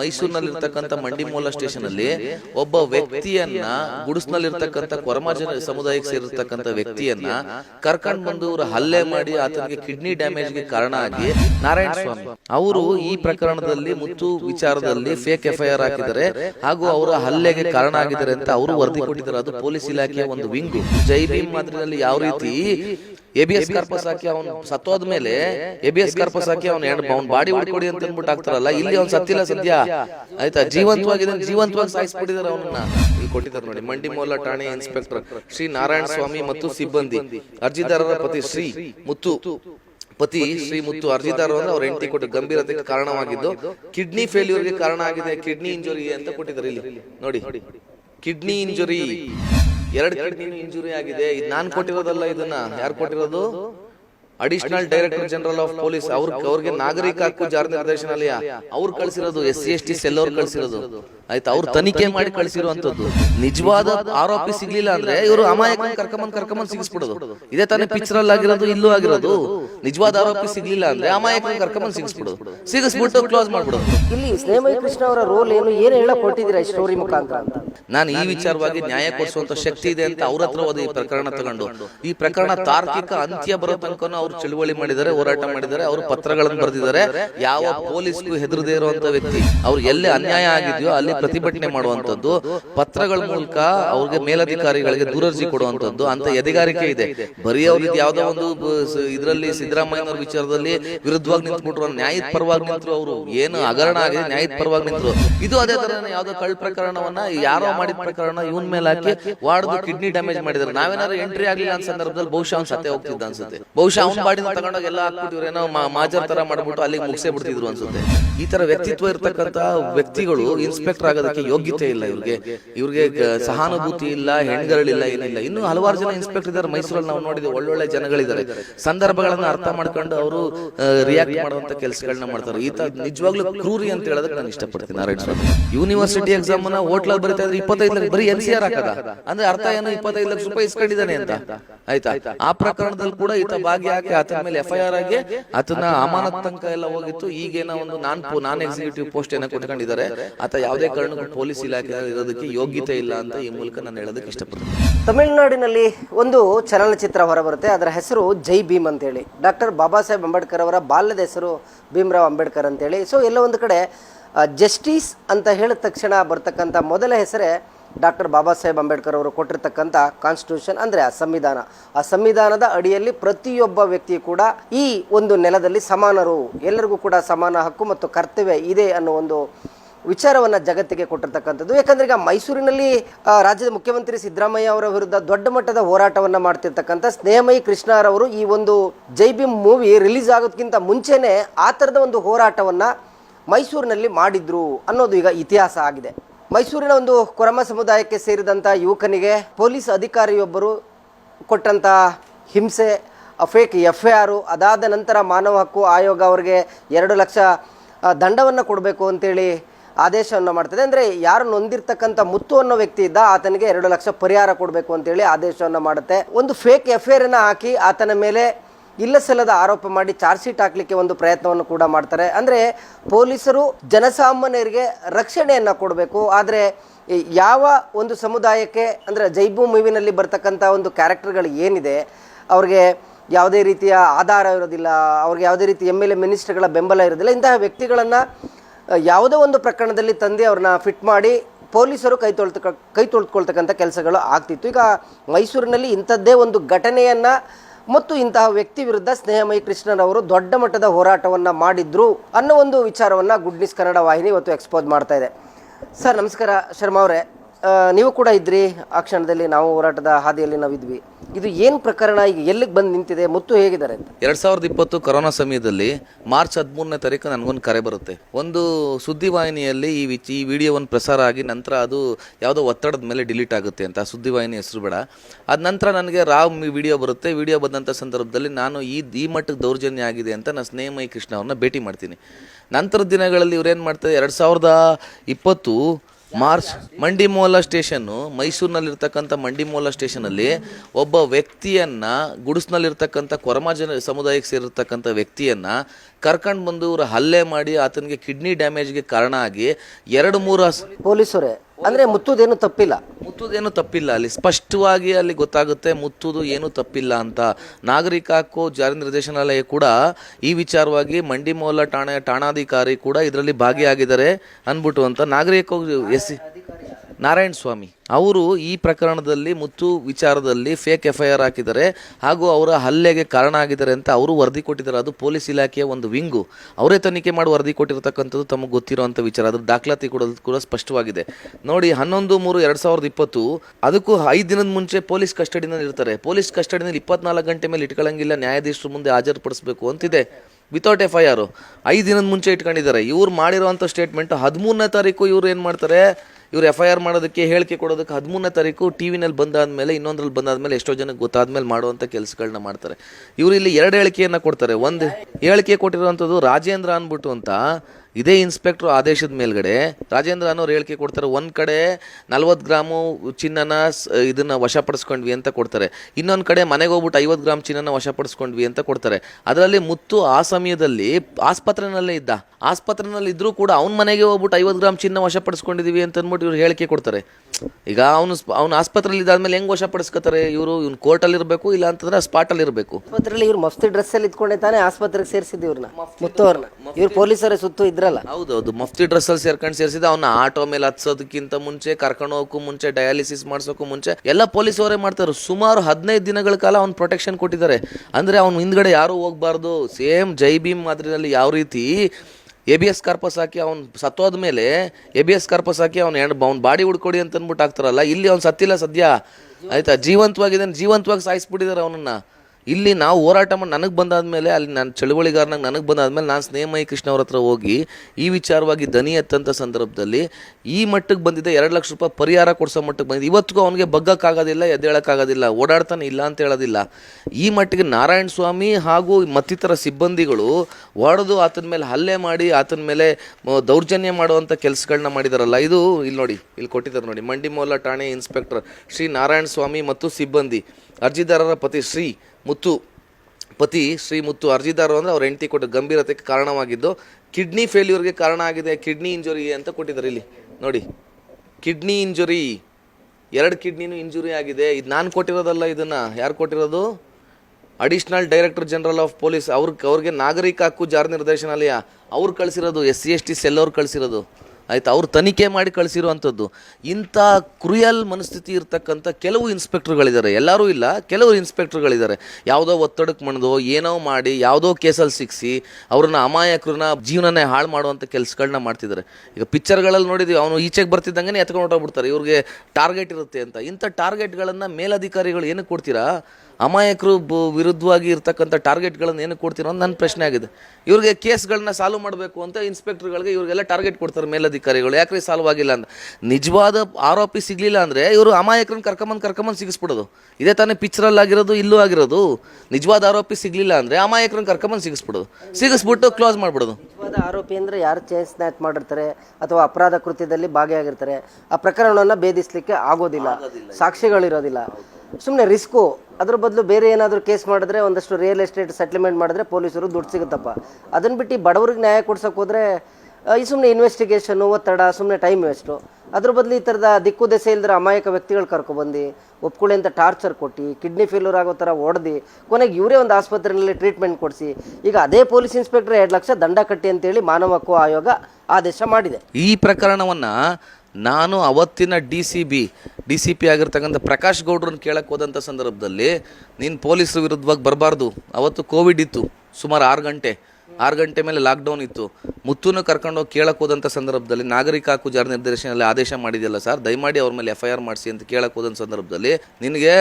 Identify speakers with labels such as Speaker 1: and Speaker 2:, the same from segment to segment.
Speaker 1: ಮೈಸೂರಿನಲ್ಲಿರ್ತಕ್ಕಂಥ ಮಂಡಿಮೂಲ station ಅಲ್ಲಿ ಒಬ್ಬ ವ್ಯಕ್ತಿಯನ್ನ ಗುಡಿಸ್ನಲ್ಲಿರ್ತಕ್ಕಂಥ ಕೊರಮಾಜನ ಸಮುದಾಯಕ್ಕೆ ಸೇರಿರ್ತಕ್ಕಂಥ ವ್ಯಕ್ತಿಯನ್ನ ಕರ್ಕೊಂಡ್ ಬಂದು ಇವರು ಹಲ್ಲೆ ಮಾಡಿ ಆತನಿಗೆ ಕಿಡ್ನಿ ಡ್ಯಾಮೇಜ್ಗೆ ಕಾರಣ ಆಗಿ ನಾರಾಯಣ ಸ್ವಾಮಿ. ಅವರು ಈ ಪ್ರಕರಣದಲ್ಲಿ ಮುತ್ತು ವಿಚಾರದಲ್ಲಿ ಫೇಕ್ ಎಫ್ಐಆರ್ ಹಾಕಿದ್ದಾರೆ ಹಾಗೂ ಅವರ ಹಲ್ಲೆಗೆ ಕಾರಣ ಆಗಿದ್ದಾರೆ ಅಂತ ಅವರು ವರದಿ ಕೊಟ್ಟಿದ್ದಾರೆ. ಅದು ಪೊಲೀಸ್ ಇಲಾಖೆಯ ಒಂದು ವಿಂಗ್. ಜೈ ಭೀಮ್ ಮಾದರಿನಲ್ಲಿ ಯಾವ ರೀತಿ ಎಬಿಎಸ್ ಕಾರ್ಪಸ್ ಹಾಕಿ ಅವ್ನು ಸತ್ತೋದ ಮೇಲೆ ಎಬಿಎಸ್ ಕಾರ್ಪಸ್ ಹಾಕಿ ಅವ್ನ ಅವ್ನ ಬಾಡಿ ಉಡ್ಕೊಡಿ ಅಂತ ಅಂದ್ಬಿಟ್ಟು ಹಾಕ್ತಾರಲ್ಲ ಇಲ್ಲಿ ಅವ್ನು ಸತ್ತಿಲ್ಲ ಸದ್ಯ. ಆಯ್ತಾ? ಜೀವಂತವಾಗಿದೆ ಜೀವಂತವಾಗಿ ಸಾಯಿಸ್ಬಿಟ್ಟಿದ್ದಾರೆ ಅವನನ್ನ. ಇಲ್ಲಿ ಕೊಟ್ಟಿದ್ದಾರೆ ನೋಡಿ ಮಂಡಿ ಮೋಲ ಠಾಣೆ ಇನ್ಸ್ಪೆಕ್ಟರ್ ಶ್ರೀ ನಾರಾಯಣ ಸ್ವಾಮಿ ಮತ್ತು ಸಿಬ್ಬಂದಿ. ಅರ್ಜಿದಾರರ ಪತಿ ಶ್ರೀ ಮುತ್ತು ಪತಿ ಶ್ರೀ ಮುತ್ತು ಅರ್ಜಿದಾರ ಅಂದ್ರೆ ಅವ್ರ ಹೆಂಡತಿ ಕೊಟ್ಟು ಗಂಭೀರತೆಗೆ ಕಾರಣವಾಗಿದ್ದು ಕಿಡ್ನಿ ಫೇಲ್ಯೂರ್ಗೆ ಕಾರಣ ಆಗಿದೆ ಕಿಡ್ನಿ ಇಂಜುರಿ ಅಂತ ಕೊಟ್ಟಿದ್ದಾರೆ ಇಲ್ಲಿ. ನೋಡಿ. ಕಿಡ್ನಿ ಇಂಜುರಿ ಎರಡು ಕಿಡ್ನಿ ಇಂಜುರಿ ಆಗಿದೆ. ಇದು ನಾನ್ ಕೊಟ್ಟಿರೋದಲ್ಲ ಇದನ್ನ. ಯಾರು ಕೊಟ್ಟಿರೋದು? Additional director general of police ಅವ್ರ ಅವ್ರಿಗೆ ನಾಗರಿಕ ಹಕ್ಕು ಜಾರಿ ನಿರ್ದೇಶನಾಲಯ ಅವ್ರು ಕಳಿಸಿರೋದು S C S T cell ಅವ್ರು ಕಳಿಸಿರೋದು. ಆಯ್ತಾ ಅವ್ರು ತನಿಖೆ ಮಾಡಿ ಕಳಿಸಿರುವಂತದ್ದು ನಿಜವಾದ ಆರೋಪಿ ಸಿಗ್ಲಿಲ್ಲ ಅಂದ್ರೆ ಇವರು ಅಮಾಯಕ ಕರ್ಕಮನ್ ಕರ್ಕಮನ್ ಸಿಗಿಸ್ಬಿಡೋದು ಇದೇ ತಾನೇ ಪಿಕ್ಚರ್ ಅಲ್ಲಿ ಆಗಿರೋದು ಇಲ್ಲೂ ಆಗಿರೋದು. ನಿಜವಾದ ಆರೋಪಿ ಸಿಗ್ಲಿಲ್ಲ ಅಂದ್ರೆ ಅಮಾಯಕ ಕರ್ಕಮನ್ ಸಿಗಿಸ್ಬಿಡೋದು ಸಿಗಿಸ್ಬಿಟ್ಟು ಕ್ಲೋಸ್ ಮಾಡ್ಬಿಡೋದು.
Speaker 2: ಇಲ್ಲಿ ಸ್ನೇಹಮಯಿ ಕೃಷ್ಣ ಅವರ ರೋಲ್ ಏನು? ಏನು ಹೇಳಕ್ ಕೊಟ್ಟಿದ್ದೀರಾ ಈ ಸ್ಟೋರಿ ಮುಖಾಂತರ ಅಂತ?
Speaker 1: ನಾನು ಈ ವಿಚಾರವಾಗಿ ನ್ಯಾಯ ಕೊಡಿಸುವಂತ ಶಕ್ತಿ ಇದೆ ಅಂತ ಅವ್ರ ಹತ್ರ ಹೋದ ಈ ಪ್ರಕರಣ ತಗೊಂಡು ಈ ಪ್ರಕರಣ ತಾರ್ಕಿಕ ಅಂತ್ಯ ಬರೋ ತನಕ ಅವ್ರು ಚಳುವಳಿ ಮಾಡಿದ್ದಾರೆ, ಹೋರಾಟ ಮಾಡಿದ್ದಾರೆ, ಅವರು ಪತ್ರಗಳನ್ನು ಬರೆದಿದ್ದಾರೆ. ಯಾವ ಪೊಲೀಸ್ಗೂ ಹೆದರದೇ ಇರುವಂತ ವ್ಯಕ್ತಿ, ಅವ್ರು ಎಲ್ಲಿ ಅನ್ಯಾಯ ಆಗಿದೆಯೋ ಅಲ್ಲಿ ಪ್ರತಿಭಟನೆ ಮಾಡುವಂತದ್ದು ಪತ್ರಗಳ ಮೂಲಕ ಅವ್ರಿಗೆ ಮೇಲಧಿಕಾರಿಗಳಿಗೆ ದೂರರ್ಜಿ ಕೊಡುವಂತದ್ದು ಅಂತ ಎದೆಗಾರಿಕೆ ಇದೆ. ಬರೀ ಅವ್ರಿಗೆ ಯಾವ್ದೋ ಒಂದು ಇದರಲ್ಲಿ ಸ- ಇದ್ರಲ್ಲಿ ಸಿದ್ದರಾಮಯ್ಯನವ್ರ ವಿಚಾರದಲ್ಲಿ ವಿರುದ್ಧವಾಗಿ ನಿಂತ್ಬಿಟ್ರು, ನ್ಯಾಯದ ಪರವಾಗಿ ನಿಂತರು ಅವರು. ಏನು ಹಗರಣ ಆಗಿದೆ, ನ್ಯಾಯದ ಪರವಾಗಿ ನಿಂತರು. ಇದು ಅದೇ ತರ ಯಾವ್ದೋ ಕಳ್ ಪ್ರಕರಣವನ್ನ, ಯಾರೋ ಮಾಡಿದ ಪ್ರಕರಣ ಇವನ್ ಮೇಲೆ ಹಾಕಿ ವಾರ್ಡ್ ಕಿಡ್ನಿ ಡ್ಯಾಮೇಜ್ ಮಾಡಿದ್ರು ನಾವೇನಾದ್ರು ಎಂಟ್ರಿ ಆಗಲಿಲ್ಲ ಅಂತ ಸಂದರ್ಭದಲ್ಲಿ ಬಹುಶಃ ಸತ್ತೆ ಹೋಗ್ತಿದ್ದ ಅನ್ಸುತ್ತೆ. ಬಹುಶಃ ಬಾಡಿನ ತಗೊಂಡೋಗಿ ಎಲ್ಲ ಹಾಕ್ಬಿಟ್ಟಿದ್ರು ಏನೋ ಮಾಜರ್ ತರ ಮಾಡ್ಬಿಟ್ಟು ಅಲ್ಲಿಗೆ ಮುಗಿಸೇ ಬಿಡ್ತಿದ್ರು ಅನ್ಸುತ್ತೆ. ಈ ತರ ವ್ಯಕ್ತಿತ್ವ ಇರ್ತಕ್ಕಂತ ವ್ಯಕ್ತಿಗಳು ಇನ್ಸ್ಪೆಕ್ಟರ್ ಆಗೋದಕ್ಕೆ ಯೋಗ್ಯತೆ ಇಲ್ಲ ಇವ್ರಿಗೆ. ಇವ್ರಿಗೆ ಸಹಾನುಭೂತಿ ಇಲ್ಲ ಹೆಣ್ಗಳಿಲ್ಲ ಏನಿಲ್ಲ. ಇನ್ನು ಹಲವಾರು ಜನ ಇನ್ಸ್ಪೆಕ್ಟರ್ ಇದ್ದಾರೆ ಮೈಸೂರಲ್ಲಿ ನಾವು ನೋಡಿದ್ವಿ, ಒಳ್ಳೊಳ್ಳೆ ಜನಗಳಿದ್ದಾರೆ. ಸಂದರ್ಭಗಳನ್ನ ಅರ್ಥ ಮಾಡ್ಕೊಂಡು ಅವರು ರಿಯಾಕ್ಟ್ ಮಾಡುವಂತ ಕೆಲಸಗಳನ್ನ ಮಾಡ್ತಾರೆ. ಈತ ನಿಜವಾಗ್ಲೂ ಕ್ರೂರಿ ಅಂತ ಹೇಳೋದಕ್ಕೆ ನಾನು ಇಷ್ಟಪಡ್ತೀನಿ, ನಾರಾಯಣ ಸ್ವಾಮಿ. ಯೂನಿವರ್ಸಿಟಿ ಎಕ್ಸಾಮ್ ಅನ್ನ ಹೋಟ್ಲಲ್ಲಿ ಬರೀತಾ ಇದ್ರೆ ಇಪ್ಪತ್ತೈದು ಲಕ್ಷ ಬರೀ ಎನ್ ಸಿ ಆರ್ ಹಾಕದ? ಅಂದ್ರೆ ಅರ್ಥ ಏನು? ಇಪ್ಪತ್ತೈದು ಲಕ್ಷ ರೂಪಾಯಿ ಇಸ್ಕೊಂಡಿದ್ದಾನೆ ಅಂತ. ಆಯ್ತಾ? ಆ ಪ್ರಕರಣದಲ್ಲಿ ಕೂಡ ಈತ ಭಾಗಿಯಾಗಿ ಆತನ ಮೇಲೆ ಎಫ್ ಐ ಆರ್ ಆಗಿ ಆತನ ಅಮಾನತ್ ತನಕ ಎಲ್ಲ ಹೋಗಿತ್ತು. ಈಗೇನೋ ಒಂದು ನಾನ್ ನಾನ್ ಎಕ್ಸಿಕ್ಯೂಟಿವ್ ಪೋಸ್ಟ್ ಏನೋ ಕೊಟ್ಕೊಂಡಿದ್ದಾರೆ. ಆತ ಯಾವುದೇ ಕಾರಣಕ್ಕೂ ಪೊಲೀಸ್ ಇಲಾಖೆ ಇರೋದಕ್ಕೆ ಯೋಗ್ಯತೆ ಇಲ್ಲ ಅಂತ ಈ ಮೂಲಕ ನಾನು ಹೇಳೋದಕ್ಕೆ ಇಷ್ಟಪಡ್ತೀನಿ.
Speaker 2: ತಮಿಳುನಾಡಿನಲ್ಲಿ ಒಂದು ಚಲನಚಿತ್ರ ಹೊರಬರುತ್ತೆ. ಅದರ ಹೆಸರು ಜೈ ಭೀಮ್ ಅಂತೇಳಿ. ಡಾಕ್ಟರ್ ಬಾಬಾ ಸಾಹೇಬ್ ಅಂಬೇಡ್ಕರ್ ಅವರ ಬಾಲ್ಯದ ಹೆಸರು ಭೀಮ್ರಾವ್ ಅಂಬೇಡ್ಕರ್ ಅಂತೇಳಿ. ಸೊ ಎಲ್ಲ ಒಂದು ಕಡೆ ಜಸ್ಟಿಸ್ ಅಂತ ಹೇಳಿದ ತಕ್ಷಣ ಬರ್ತಕ್ಕಂಥ ಮೊದಲ ಹೆಸರೇ ಡಾಕ್ಟರ್ ಬಾಬಾ ಸಾಹೇಬ್ ಅಂಬೇಡ್ಕರ್ ಅವರು ಕೊಟ್ಟಿರ್ತಕ್ಕಂಥ ಕಾನ್ಸ್ಟಿಟ್ಯೂಷನ್ ಅಂದರೆ ಆ ಸಂವಿಧಾನ. ಆ ಸಂವಿಧಾನದ ಅಡಿಯಲ್ಲಿ ಪ್ರತಿಯೊಬ್ಬ ವ್ಯಕ್ತಿ ಕೂಡ ಈ ಒಂದು ನೆಲದಲ್ಲಿ ಸಮಾನರು. ಎಲ್ಲರಿಗೂ ಕೂಡ ಸಮಾನ ಹಕ್ಕು ಮತ್ತು ಕರ್ತವ್ಯ ಇದೆ ಅನ್ನೋ ಒಂದು ವಿಚಾರವನ್ನು ಜಗತ್ತಿಗೆ ಕೊಟ್ಟಿರ್ತಕ್ಕಂಥದ್ದು. ಯಾಕಂದರೆ ಈಗ ಮೈಸೂರಿನಲ್ಲಿ ರಾಜ್ಯದ ಮುಖ್ಯಮಂತ್ರಿ ಸಿದ್ದರಾಮಯ್ಯ ಅವರ ವಿರುದ್ಧ ದೊಡ್ಡ ಮಟ್ಟದ ಹೋರಾಟವನ್ನು ಮಾಡ್ತಿರ್ತಕ್ಕಂಥ ಸ್ನೇಹಮಯಿ ಕೃಷ್ಣರವರು ಈ ಒಂದು ಜೈ ಭೀಮ್ ಮೂವಿ ರಿಲೀಸ್ ಆಗೋದಕ್ಕಿಂತ ಮುಂಚೆನೇ ಆ ಥರದ ಒಂದು ಹೋರಾಟವನ್ನು ಮೈಸೂರಿನಲ್ಲಿ ಮಾಡಿದ್ರು ಅನ್ನೋದು ಈಗ ಇತಿಹಾಸ ಆಗಿದೆ. ಮೈಸೂರಿನ ಒಂದು ಕೊರಮ ಸಮುದಾಯಕ್ಕೆ ಸೇರಿದಂಥ ಯುವಕನಿಗೆ ಪೊಲೀಸ್ ಅಧಿಕಾರಿಯೊಬ್ಬರು ಕೊಟ್ಟಂಥ ಹಿಂಸೆ ಫೇಕ್ ಎಫ್ ಐ ಆರು ಅದಾದ ನಂತರ ಮಾನವ ಹಕ್ಕು ಆಯೋಗ ಅವರಿಗೆ ಎರಡು ಲಕ್ಷ ದಂಡವನ್ನು ಕೊಡಬೇಕು ಅಂತೇಳಿ ಆದೇಶವನ್ನು ಮಾಡ್ತದೆ. ಅಂದರೆ ಯಾರು ನೊಂದಿರ್ತಕ್ಕಂಥ ಮುತ್ತು ಅನ್ನೋ ವ್ಯಕ್ತಿ ಇದ್ದ ಆತನಿಗೆ ಎರಡು ಲಕ್ಷ ಪರಿಹಾರ ಕೊಡಬೇಕು ಅಂತೇಳಿ ಆದೇಶವನ್ನು ಮಾಡುತ್ತೆ. ಒಂದು ಫೇಕ್ ಎಫ್ ಐ ಆರನ್ನು ಹಾಕಿ ಆತನ ಮೇಲೆ ಇಲ್ಲ ಸಲ್ಲದ ಆರೋಪ ಮಾಡಿ ಚಾರ್ಜ್ ಶೀಟ್ ಹಾಕ್ಲಿಕ್ಕೆ ಒಂದು ಪ್ರಯತ್ನವನ್ನು ಕೂಡ ಮಾಡ್ತಾರೆ. ಅಂದರೆ ಪೊಲೀಸರು ಜನಸಾಮಾನ್ಯರಿಗೆ ರಕ್ಷಣೆಯನ್ನು ಕೊಡಬೇಕು. ಆದರೆ ಯಾವ ಒಂದು ಸಮುದಾಯಕ್ಕೆ, ಅಂದರೆ ಜೈಬು ಮೂವಿನಲ್ಲಿ ಬರ್ತಕ್ಕಂಥ ಒಂದು ಕ್ಯಾರೆಕ್ಟರ್ಗಳು ಏನಿದೆ, ಅವ್ರಿಗೆ ಯಾವುದೇ ರೀತಿಯ ಆಧಾರ ಇರೋದಿಲ್ಲ, ಅವ್ರಿಗೆ ಯಾವುದೇ ರೀತಿ ಎಂ ಎಲ್ ಎ ಮಿನಿಸ್ಟರ್ಗಳ ಬೆಂಬಲ ಇರೋದಿಲ್ಲ, ಇಂತಹ ವ್ಯಕ್ತಿಗಳನ್ನು ಯಾವುದೋ ಒಂದು ಪ್ರಕರಣದಲ್ಲಿ ತಂದೆ ಅವ್ರನ್ನ ಫಿಟ್ ಮಾಡಿ ಪೊಲೀಸರು ಕೈ ತೊಳ್ತ ಕೈ ತೊಳ್ಕೊಳ್ತಕ್ಕಂಥ ಕೆಲಸಗಳು ಆಗ್ತಿತ್ತು. ಈಗ ಮೈಸೂರಿನಲ್ಲಿ ಇಂಥದ್ದೇ ಒಂದು ಘಟನೆಯನ್ನು ಮತ್ತು ಇಂತಹ ವ್ಯಕ್ತಿ ವಿರುದ್ಧ ಸ್ನೇಹಮಯಿ ಕೃಷ್ಣನವರು ದೊಡ್ಡ ಮಟ್ಟದ ಹೋರಾಟವನ್ನು ಮಾಡಿದ್ರು ಅನ್ನೋ ಒಂದು ವಿಚಾರವನ್ನು ಗುಡ್ ಕನ್ನಡ ವಾಹಿನಿ ಇವತ್ತು ಎಕ್ಸ್ಪೋಸ್ ಮಾಡ್ತಾ ಇದೆ. ಸರ್, ನಮಸ್ಕಾರ ಶರ್ಮಾ ಅವರೇ. ನೀವು ಕೂಡ ಇದ್ರಿ. ಆ ಕ್ಷಣದಲ್ಲಿ ನಾವು ಹೋರಾಟದ ಹಾದಿಯಲ್ಲಿ ನಾವಿದ್ವಿ. ಇದು ಏನು ಪ್ರಕರಣ? ಈಗ ಎಲ್ಲಿಗೆ ಬಂದು ನಿಂತಿದೆ? ಮುತ್ತು ಹೇಗಿದ್ದಾರೆ ಅಂತ?
Speaker 1: ಎರಡ್ ಸಾವಿರದ ಇಪ್ಪತ್ತು ಕೊರೋನಾ ಸಮಯದಲ್ಲಿ ಮಾರ್ಚ್ ಹದಿಮೂರನೇ ತಾರೀಕು ನನಗೊಂದು ಕರೆ ಬರುತ್ತೆ. ಒಂದು ಸುದ್ದಿವಾಹಿನಿಯಲ್ಲಿ ಈ ವಿಚ್, ಈ ವಿಡಿಯೋವನ್ನು ಪ್ರಸಾರ ಆಗಿ ನಂತರ ಅದು ಯಾವುದೋ ಒತ್ತಡದ ಮೇಲೆ ಡಿಲೀಟ್ ಆಗುತ್ತೆ ಅಂತ. ಸುದ್ದಿವಾಹಿನಿ ಹೆಸರು ಬೇಡ. ಅದ ನಂತರ ನನಗೆ ರಾವ್ ವಿಡಿಯೋ ಬರುತ್ತೆ. ವಿಡಿಯೋ ಬಂದಂಥ ಸಂದರ್ಭದಲ್ಲಿ ನಾನು ಈ ಈ ಮಟ್ಟಕ್ಕೆ ದೌರ್ಜನ್ಯ ಆಗಿದೆ ಅಂತ ನಾನು ಸ್ನೇಹಮಯಿ ಕೃಷ್ಣ ಅವ್ರನ್ನ ಭೇಟಿ ಮಾಡ್ತೀನಿ. ನಂತರದ ದಿನಗಳಲ್ಲಿ ಇವ್ರೇನು ಮಾಡ್ತಾರೆ? ಎರಡು ಸಾವಿರದ ಇಪ್ಪತ್ತು ಮಾರ್ಚ್ ಮಂಡಿಮೋಲ ಸ್ಟೇಷನ್ನು ಮೈಸೂರಿನಲ್ಲಿರ್ತಕ್ಕಂಥ ಮಂಡಿಮೋಲ ಸ್ಟೇಷನಲ್ಲಿ ಒಬ್ಬ ವ್ಯಕ್ತಿಯನ್ನ, ಗುಡಿಸ್ನಲ್ಲಿರ್ತಕ್ಕಂಥ ಕೊರಮ ಜನ ಸಮುದಾಯಕ್ಕೆ ಸೇರಿರ್ತಕ್ಕಂಥ ವ್ಯಕ್ತಿಯನ್ನ ಕರ್ಕೊಂಡು ಬಂದು ಇವರು ಹಲ್ಲೆ ಮಾಡಿ ಆತನಿಗೆ ಕಿಡ್ನಿ ಡ್ಯಾಮೇಜ್ಗೆ ಕಾರಣ ಆಗಿ ಎರಡು ಮೂರು
Speaker 2: ಪೊಲೀಸರೇ ಅಂದ್ರೆ ಮುತ್ತುದೇನು ತಪ್ಪಿಲ್ಲ.
Speaker 1: ಮುತ್ತುದೇನು ತಪ್ಪಿಲ್ಲ. ಅಲ್ಲಿ ಸ್ಪಷ್ಟವಾಗಿ ಅಲ್ಲಿ ಗೊತ್ತಾಗುತ್ತೆ ಮುತ್ತುದು ಏನು ತಪ್ಪಿಲ್ಲ ಅಂತ. ನಾಗರಿಕ ಹಕ್ಕು ಜಾರಿ ನಿರ್ದೇಶನಾಲಯ ಕೂಡ ಈ ವಿಚಾರವಾಗಿ ಮಂಡಿಮೌಲ ಠಾಣೆ ಠಾಣಾಧಿಕಾರಿ ಕೂಡ ಇದರಲ್ಲಿ ಭಾಗಿಯಾಗಿದ್ದಾರೆ ಅಂದ್ಬಿಟ್ಟು ಅಂತ ನಾಗರಿಕ ಎಸ್ ನಾರಾಯಣ ಸ್ವಾಮಿ. ಅವರು ಈ ಪ್ರಕರಣದಲ್ಲಿ ಮುತ್ತು ವಿಚಾರದಲ್ಲಿ ಫೇಕ್ ಎಫ್ ಐ ಆರ್ ಹಾಕಿದ್ದಾರೆ ಹಾಗೂ ಅವರ ಹಲ್ಲೆಗೆ ಕಾರಣ ಆಗಿದ್ದಾರೆ ಅಂತ ಅವರು ವರದಿ ಕೊಟ್ಟಿದ್ದಾರೆ. ಅದು ಪೊಲೀಸ್ ಇಲಾಖೆಯ ಒಂದು ವಿಂಗು. ಅವರೇ ತನಿಖೆ ಮಾಡಿ ವರದಿ ಕೊಟ್ಟಿರತಕ್ಕಂಥದ್ದು ತಮಗೆ ಗೊತ್ತಿರುವಂಥ ವಿಚಾರ. ಅದ್ರ ದಾಖಲಾತಿ ಕೊಡೋದು ಕೂಡ ಸ್ಪಷ್ಟವಾಗಿದೆ. ನೋಡಿ, ಹನ್ನೊಂದು ಮೂರು ಎರಡು ಸಾವಿರದ ಇಪ್ಪತ್ತು, ಅದಕ್ಕೂ ಐದು ದಿನದ ಮುಂಚೆ ಪೊಲೀಸ್ ಕಸ್ಟಡಿನಲ್ಲಿ ಇರ್ತಾರೆ ಪೊಲೀಸ್ ಕಸ್ಟಡಿನಲ್ಲಿ ಇಪ್ಪತ್ನಾಲ್ಕು ಗಂಟೆ ಮೇಲೆ ಇಟ್ಕೊಳ್ಳಂಗಿಲ್ಲ. ನ್ಯಾಯಾಧೀಶರ ಮುಂದೆ ಹಾಜರುಪಡಿಸಬೇಕು ಅಂತಿದೆ. ವಿತೌಟ್ ಎಫ್ ಐ ಆರ್ ಐದು ದಿನದ ಮುಂಚೆ ಇಟ್ಕೊಂಡಿದ್ದಾರೆ. ಇವ್ರು ಮಾಡಿರೋವಂಥ ಸ್ಟೇಟ್ಮೆಂಟ್ ಹದಿಮೂರನೇ ತಾರೀಕು ಇವ್ರು ಏನು ಮಾಡ್ತಾರೆ? ಇವ್ರು ಎಫ್ ಐ ಆರ್ ಮಾಡೋದಕ್ಕೆ ಹೇಳಿಕೆ ಕೊಡೋದಕ್ಕೆ ಹದಿಮೂರನೇ ತಾರೀಕು ಟಿ ವಿನಲ್ಲಿ ಬಂದಾದ್ಮೇಲೆ, ಇನ್ನೊಂದ್ರಲ್ಲಿ ಬಂದಾದಮೇಲೆ ಎಷ್ಟೋ ಜನಕ್ಕೆ ಗೊತ್ತಾದ್ಮೇಲೆ ಮಾಡುವಂಥ ಕೆಲಸಗಳನ್ನ ಮಾಡ್ತಾರೆ. ಇವರು ಇಲ್ಲಿ ಎರಡು ಹೇಳಿಕೆಯನ್ನು ಕೊಡ್ತಾರೆ. ಒಂದು ಹೇಳಿಕೆ ಕೊಟ್ಟಿರುವಂಥದ್ದು ರಾಜೇಂದ್ರ ಅಂದ್ಬಿಟ್ಟು ಅಂತ. ಇದೇ ಇನ್ಸ್ಪೆಕ್ಟರ್ ಆದೇಶದ ಮೇಲ್ಗಡೆ ರಾಜೇಂದ್ರ ಅನ್ನೋರು ಹೇಳಿಕೆ ಕೊಡ್ತಾರೆ ಒಂದು ಕಡೆ ನಲ್ವತ್ತು ಗ್ರಾಮು ಚಿನ್ನನ ಇದನ್ನು ವಶಪಡಿಸ್ಕೊಂಡ್ವಿ ಅಂತ ಕೊಡ್ತಾರೆ. ಇನ್ನೊಂದು ಕಡೆ ಮನೆಗೆ ಹೋಗ್ಬಿಟ್ಟು ಐವತ್ತು ಗ್ರಾಮ್ ಚಿನ್ನನ ವಶಪಡಿಸ್ಕೊಂಡ್ವಿ ಅಂತ ಕೊಡ್ತಾರೆ. ಅದರಲ್ಲಿ ಮುತ್ತು ಆ ಸಮಯದಲ್ಲಿ ಆಸ್ಪತ್ರೆನಲ್ಲೇ ಇದ್ದ. ಆಸ್ಪತ್ರೆನಲ್ಲಿ ಇದ್ರೂ ಕೂಡ ಅವ್ನ ಮನೆಗೆ ಹೋಗ್ಬಿಟ್ಟು ಐವತ್ತು ಗ್ರಾಮ್ ಚಿನ್ನ ವಶಪಡಿಸ್ಕೊಂಡಿದೀವಿ ಅಂತ ಅಂದ್ಬಿಟ್ಟು ಇವ್ರು ಹೇಳಿಕೆ ಕೊಡ್ತಾರೆ. ಈಗ ಅವನು ಅವ್ನು ಆಸ್ಪತ್ರೆಯಲ್ಲಿ ಇದಾದ್ಮೇಲೆ ಹೆಂಗ್ ವಶಪಡಿಸ್ಕೊತಾರೆ ಇವರು? ಇವ್ನು ಕೋರ್ಟಲ್ಲಿ ಇರಬೇಕು ಇಲ್ಲ ಅಂತಂದ್ರೆ ಸ್ಪಾಟಲ್ಲಿ ಇರಬೇಕು.
Speaker 2: ಆಸ್ಪತ್ರೆಯಲ್ಲಿ ಇವ್ರು ಮಫ್ತಿ ಡ್ರೆಸ್ ಅಲ್ಲಿ ಇದ್ಕೊಂಡೆ ತಾನೇ ಆಸ್ಪತ್ರೆಗೆ ಸೇರಿಸಿದ್ದು ಇವ್ರನ್ನ ಮುತ್ತು ಅವ್ರನ್ನ ಇವ್ರು ಪೊಲೀಸರ ಸುತ್ತು ಇದ್ರಲ್ಲ.
Speaker 1: ಹೌದು ಮಫ್ತಿ ಡ್ರೆಸ್ ಅಲ್ಲಿ ಸೇರ್ಕೊಂಡು ಸೇರಿಸಿದ ಅವ್ನ ಆಟೋ ಮೇಲೆ ಹತ್ಸೋದಕ್ಕಿಂತ ಮುಂಚೆ ಕರ್ಕೊಂಡು ಹೋಗೋಕ್ಕೂ ಮುಂಚೆ ಡಯಾಲಿಸಿಸ್ ಮಾಡ್ಸೋಕ್ಕೂ ಮುಂಚೆ, ಎಲ್ಲ ಪೊಲೀಸ್ ಅವರೇ ಮಾಡ್ತಾರೆ. ಸುಮಾರು ಹದಿನೈದು ದಿನಗಳ ಕಾಲ ಅವ್ನು ಪ್ರೊಟೆಕ್ಷನ್ ಕೊಟ್ಟಿದ್ದಾರೆ. ಅಂದ್ರೆ ಅವ್ನು ಹಿಂದ್ಗಡೆ ಯಾರು ಹೋಗ್ಬಾರ್ದು. ಸೇಮ್ ಜೈ ಭೀಮ್ ಮಾದರಿನಲ್ಲಿ ಯಾವ ರೀತಿ ಎ ಬಿ ಎಸ್ ಕಾರ್ಪಸ್ ಹಾಕಿ ಅವ್ನು ಸತ್ತೋದ ಮೇಲೆ ಎ ಬಿ ಎಸ್ ಕಾರ್ಪಸ್ ಹಾಕಿ ಅವ್ನು ಹೆಣ್ಣು ಅವ್ನ ಬಾಡಿ ಹುಡ್ಕೊಡಿ ಅಂತ ಅಂದ್ಬಿಟ್ಟು ಹಾಕ್ತಾರಲ್ಲ ಇಲ್ಲಿ ಅವ್ನು ಸತ್ತಿಲ್ಲ ಸದ್ಯ. ಆಯ್ತಾ? ಜೀವಂತವಾಗಿದ್ದಾನೆ. ಜೀವಂತವಾಗಿ ಸಾಯಿಸ್ಬಿಟ್ಟಿದ್ದಾರೆ ಅವನನ್ನ. ಇಲ್ಲಿ ನಾವು ಹೋರಾಟ ಮಾಡಿ ನನಗೆ ಬಂದಾದ ಮೇಲೆ ಅಲ್ಲಿ ನಾನು ಚಳುವಳಿಗಾರನಾಗ ನನಗೆ ಬಂದಾದ್ಮೇಲೆ ನಾನು ಸ್ನೇಹಮಯಿ ಕೃಷ್ಣ ಅವ್ರ ಹತ್ರ ಹೋಗಿ ಈ ವಿಚಾರವಾಗಿ ದನಿ ಎತ್ತಂಥ ಸಂದರ್ಭದಲ್ಲಿ ಈ ಮಟ್ಟಕ್ಕೆ ಬಂದಿದ್ದೆ ಎರಡು ಲಕ್ಷ ರೂಪಾಯಿ ಪರಿಹಾರ ಕೊಡಿಸೋ ಮಟ್ಟಕ್ಕೆ ಬಂದಿದೆ ಇವತ್ತಿಗೂ ಅವನಿಗೆ ಬಗ್ಗಕ್ಕಾಗೋದಿಲ್ಲ ಎದ್ದೇಳೋಕ್ಕಾಗೋದಿಲ್ಲ ಓಡಾಡ್ತಾನೆ ಇಲ್ಲ ಅಂತ ಹೇಳೋದಿಲ್ಲ. ಈ ಮಟ್ಟಿಗೆ ನಾರಾಯಣ ಸ್ವಾಮಿ ಹಾಗೂ ಮತ್ತಿತರ ಸಿಬ್ಬಂದಿಗಳು ಹೊಡೆದು ಆತನ ಮೇಲೆ ಹಲ್ಲೆ ಮಾಡಿ, ಆತನ ಮೇಲೆ ದೌರ್ಜನ್ಯ ಮಾಡುವಂಥ ಕೆಲಸಗಳನ್ನ ಮಾಡಿದಾರಲ್ಲ. ಇದು ಇಲ್ಲಿ ನೋಡಿ ಇಲ್ಲಿ ಕೊಟ್ಟಿದ್ದಾರೆ ನೋಡಿ. ಮಂಡಿಮೋಲ ಠಾಣೆ ಇನ್ಸ್ಪೆಕ್ಟರ್ ಶ್ರೀ ನಾರಾಯಣ ಸ್ವಾಮಿ ಮತ್ತು ಸಿಬ್ಬಂದಿ, ಅರ್ಜಿದಾರರ ಪತಿ ಶ್ರೀ ಮುತ್ತು ಪತಿ ಶ್ರೀ ಮುತ್ತು ಅರ್ಜಿದಾರರು ಅಂದರೆ ಅವ್ರ ಹೆಂಡತಿ ಕೊಟ್ಟ ಗಂಭೀರತೆಗೆ ಕಾರಣವಾಗಿದ್ದು, ಕಿಡ್ನಿ ಫೇಲ್ಯೂರ್ಗೆ ಕಾರಣ ಆಗಿದೆ, ಕಿಡ್ನಿ ಇಂಜುರಿ ಅಂತ ಕೊಟ್ಟಿದ್ದಾರೆ ಇಲ್ಲಿ, ನೋಡಿ. ಕಿಡ್ನಿ ಇಂಜುರಿ, ಎರಡು ಕಿಡ್ನಿನೂ ಇಂಜುರಿ ಆಗಿದೆ. ಇದು ನಾನು ಕೊಟ್ಟಿರೋದಲ್ಲ ಇದನ್ನು, ಯಾರು ಕೊಟ್ಟಿರೋದು? Additional director general of police ಅವ್ರಿಗೆ ಅವ್ರಿಗೆ ನಾಗರಿಕ ಹಕ್ಕು ಜಾರಿ ನಿರ್ದೇಶನಾಲಯ, ಅವ್ರು ಕಳಿಸಿರೋದು, S C S T cell ಅವ್ರು ಕಳಿಸಿರೋದು. ಆಯ್ತಾ, ಅವ್ರು ತನಿಖೆ ಮಾಡಿ ಕಳಿಸಿರುವಂಥದ್ದು. ಇಂಥ ಕ್ರೂಯಲ್ ಮನಸ್ಥಿತಿ ಇರ್ತಕ್ಕಂಥ ಕೆಲವು ಇನ್ಸ್ಪೆಕ್ಟರ್ಗಳಿದ್ದಾರೆ. ಎಲ್ಲರೂ ಇಲ್ಲ, ಕೆಲವು ಇನ್ಸ್ಪೆಕ್ಟರ್ಗಳಿದ್ದಾರೆ. ಯಾವುದೋ ಒತ್ತಡಕ್ಕೆ ಮಣಿದು, ಏನೋ ಮಾಡಿ, ಯಾವುದೋ ಕೇಸಲ್ಲಿ ಸಿಕ್ಕಿಸಿ ಅವ್ರನ್ನ ಅಮಾಯಕರನ್ನ ಜೀವನನೇ ಹಾಳು ಮಾಡುವಂಥ ಕೆಲಸಗಳನ್ನ ಮಾಡ್ತಿದ್ದಾರೆ. ಈಗ ಪಿಕ್ಚರ್ಗಳಲ್ಲಿ ನೋಡಿದ್ವಿ, ಅವನು ಈಚೆಗೆ ಬರ್ತಿದ್ದಂಗೆ ಎತ್ಕೊಂಡು ಹೊಟ್ಟೋಗ್ಬಿಡ್ತಾರೆ ಇವ್ರಿಗೆ ಟಾರ್ಗೆಟ್ ಇರುತ್ತೆ ಅಂತ. ಇಂಥ ಟಾರ್ಗೆಟ್ಗಳನ್ನು ಮೇಲಧಿಕಾರಿಗಳು ಏನಕ್ಕೆ ಕೊಡ್ತೀರಾ? ಅಮಾಯಕರು ಬ- ವಿರುದ್ಧವಾಗಿ ಇರ್ತಕ್ಕಂಥ ಟಾರ್ಗೆಟ್ಗಳನ್ನು ಏನು ಕೊಡ್ತೀರೋ ಅಂತ ನನ್ನ ಪ್ರಶ್ನೆ ಆಗಿದೆ. ಇವ್ರಿಗೆ ಕೇಸ್ಗಳನ್ನ ಸಾಲ್ವ್ ಮಾಡಬೇಕು ಅಂತ ಇನ್ಸ್ಪೆಕ್ಟರ್ಗಳಿಗೆ ಇವ್ರಿಗೆಲ್ಲ ಟಾರ್ಗೆಟ್ ಕೊಡ್ತಾರೆ ಮೇಲಧಿಕಾರಿಗಳು. ಯಾಕ್ರಿ ಸಾಲ್ವ್ ಆಗಿಲ್ಲ ಅಂತ? ನಿಜವಾದ ಆರೋಪಿ ಸಿಗಲಿಲ್ಲ ಅಂದರೆ ಇವರು ಅಮಾಯಕರನ್ನ ಕರ್ಕೊಂಬಂದು ಕರ್ಕೊಂಬಂದು ಸಿಗಿಸ್ಬಿಡೋದು. ಇದೇ ತಾನೇ ಪಿಕ್ಚರಲ್ಲಿ ಆಗಿರೋದು ಇಲ್ಲೂ ಆಗಿರೋದು. ನಿಜವಾದ ಆರೋಪಿ ಸಿಗಲಿಲ್ಲ ಅಂದರೆ ಅಮಾಯಕರನ್ನ ಕರ್ಕೊಂಬಂದು ಸಿಗಿಸ್ಬಿಡೋದು. ಸಿಗಿಸ್ಬಿಟ್ಟು ಕ್ಲೋಸ್ ಮಾಡ್ಬಿಡೋದು.
Speaker 2: ನಿಜವಾದ ಆರೋಪಿ ಅಂದರೆ ಯಾರು ಚೈನ್ ಸ್ನ್ಯಾಚ್ ಮಾಡಿರ್ತಾರೆ ಅಥವಾ ಅಪರಾಧ ಕೃತ್ಯದಲ್ಲಿ ಭಾಗಿಯಾಗಿರ್ತಾರೆ ಆ ಪ್ರಕರಣವನ್ನು ಭೇದಿಸಲಿಕ್ಕೆ ಆಗೋದಿಲ್ಲ. ಸಾಕ್ಷಿಗಳಿರೋದಿಲ್ಲ ಸುಮ್ಮನೆ ರಿಸ್ಕು. ಅದ್ರ ಬದಲು ಬೇರೆ ಏನಾದರೂ ಕೇಸ್ ಮಾಡಿದ್ರೆ ಒಂದಷ್ಟು ರಿಯಲ್ ಎಸ್ಟೇಟ್ ಸೆಟ್ಲ್ಮೆಂಟ್ ಮಾಡಿದ್ರೆ ಪೊಲೀಸರು ದುಡ್ಡು ಸಿಗುತ್ತಪ್ಪ. ಅದನ್ನ ಬಿಟ್ಟು ಬಡವ್ರಿಗೆ ನ್ಯಾಯ ಕೊಡ್ಸಕ್ಕೆ ಹೋದರೆ ಈ ಸುಮ್ಮನೆ ಇನ್ವೆಸ್ಟಿಗೇಷನು ಒತ್ತಡ ಸುಮ್ಮನೆ ಟೈಮ್ ವೇಸ್ಟು ಅದ್ರ ಬದಲು ಈ ಥರದ ದಿಕ್ಕು ದೆಸೆ ಇಲ್ದ್ರೆ ಅಮಾಯಕ ವ್ಯಕ್ತಿಗಳು ಕರ್ಕೊಬಂದು, ಒಪ್ಕೊಳ್ಳಿ ಅಂತ ಟಾರ್ಚರ್ ಕೊಟ್ಟು ಕಿಡ್ನಿ ಫೇಲ್ಯೂರ್ ಆಗೋ ಥರ ಹೊಡೆದು ಕೊನೆಗೆ ಇವರೇ ಒಂದು ಆಸ್ಪತ್ರೆಯಲ್ಲಿ ಟ್ರೀಟ್ಮೆಂಟ್ ಕೊಡಿಸಿ, ಈಗ ಅದೇ ಪೊಲೀಸ್ ಇನ್ಸ್ಪೆಕ್ಟರ್ ಎರಡು ಲಕ್ಷ ದಂಡ ಕಟ್ಟಿ ಅಂತೇಳಿ ಮಾನವ ಹಕ್ಕು ಆಯೋಗ ಆದೇಶ ಮಾಡಿದೆ.
Speaker 1: ಈ ಪ್ರಕರಣವನ್ನು ನಾನು ಅವತ್ತಿನ D C B, D C P ಆಗಿರ್ತಕ್ಕಂಥ ಪ್ರಕಾಶ್ ಗೌಡ್ರನ್ನ ಕೇಳಕ್ಕೆ ಹೋದಂಥ ಸಂದರ್ಭದಲ್ಲಿ ನೀನು ಪೊಲೀಸರ ವಿರುದ್ಧವಾಗಿ ಬರಬಾರ್ದು. ಅವತ್ತು ಕೋವಿಡ್ ಇತ್ತು, ಸುಮಾರು ಆರು ಗಂಟೆ. ಆರು ಗಂಟೆ ಮೇಲೆ ಲಾಕ್ಡೌನ್ ಇತ್ತು. ಮುತ್ತುನ ಕರ್ಕೊಂಡೋಗಿ ಕೇಳಕ್ಕೆ ಹೋದಂಥ ಸಂದರ್ಭದಲ್ಲಿ ನಾಗರಿಕ ಹಕ್ಕು ಜಾರಿ ನಿರ್ದೇಶನದಲ್ಲಿ ಆದೇಶ ಮಾಡಿದೆಯಲ್ಲ ಸರ್? ದಯಮಾಡಿ ಅವ್ರ ಮೇಲೆ ಎಫ್ ಐ ಆರ್ ಮಾಡಿಸಿ ಅಂತ ಕೇಳಕ್ಕೆ ಹೋದಂಥ ಸಂದರ್ಭದಲ್ಲಿ ನಿನಗೆ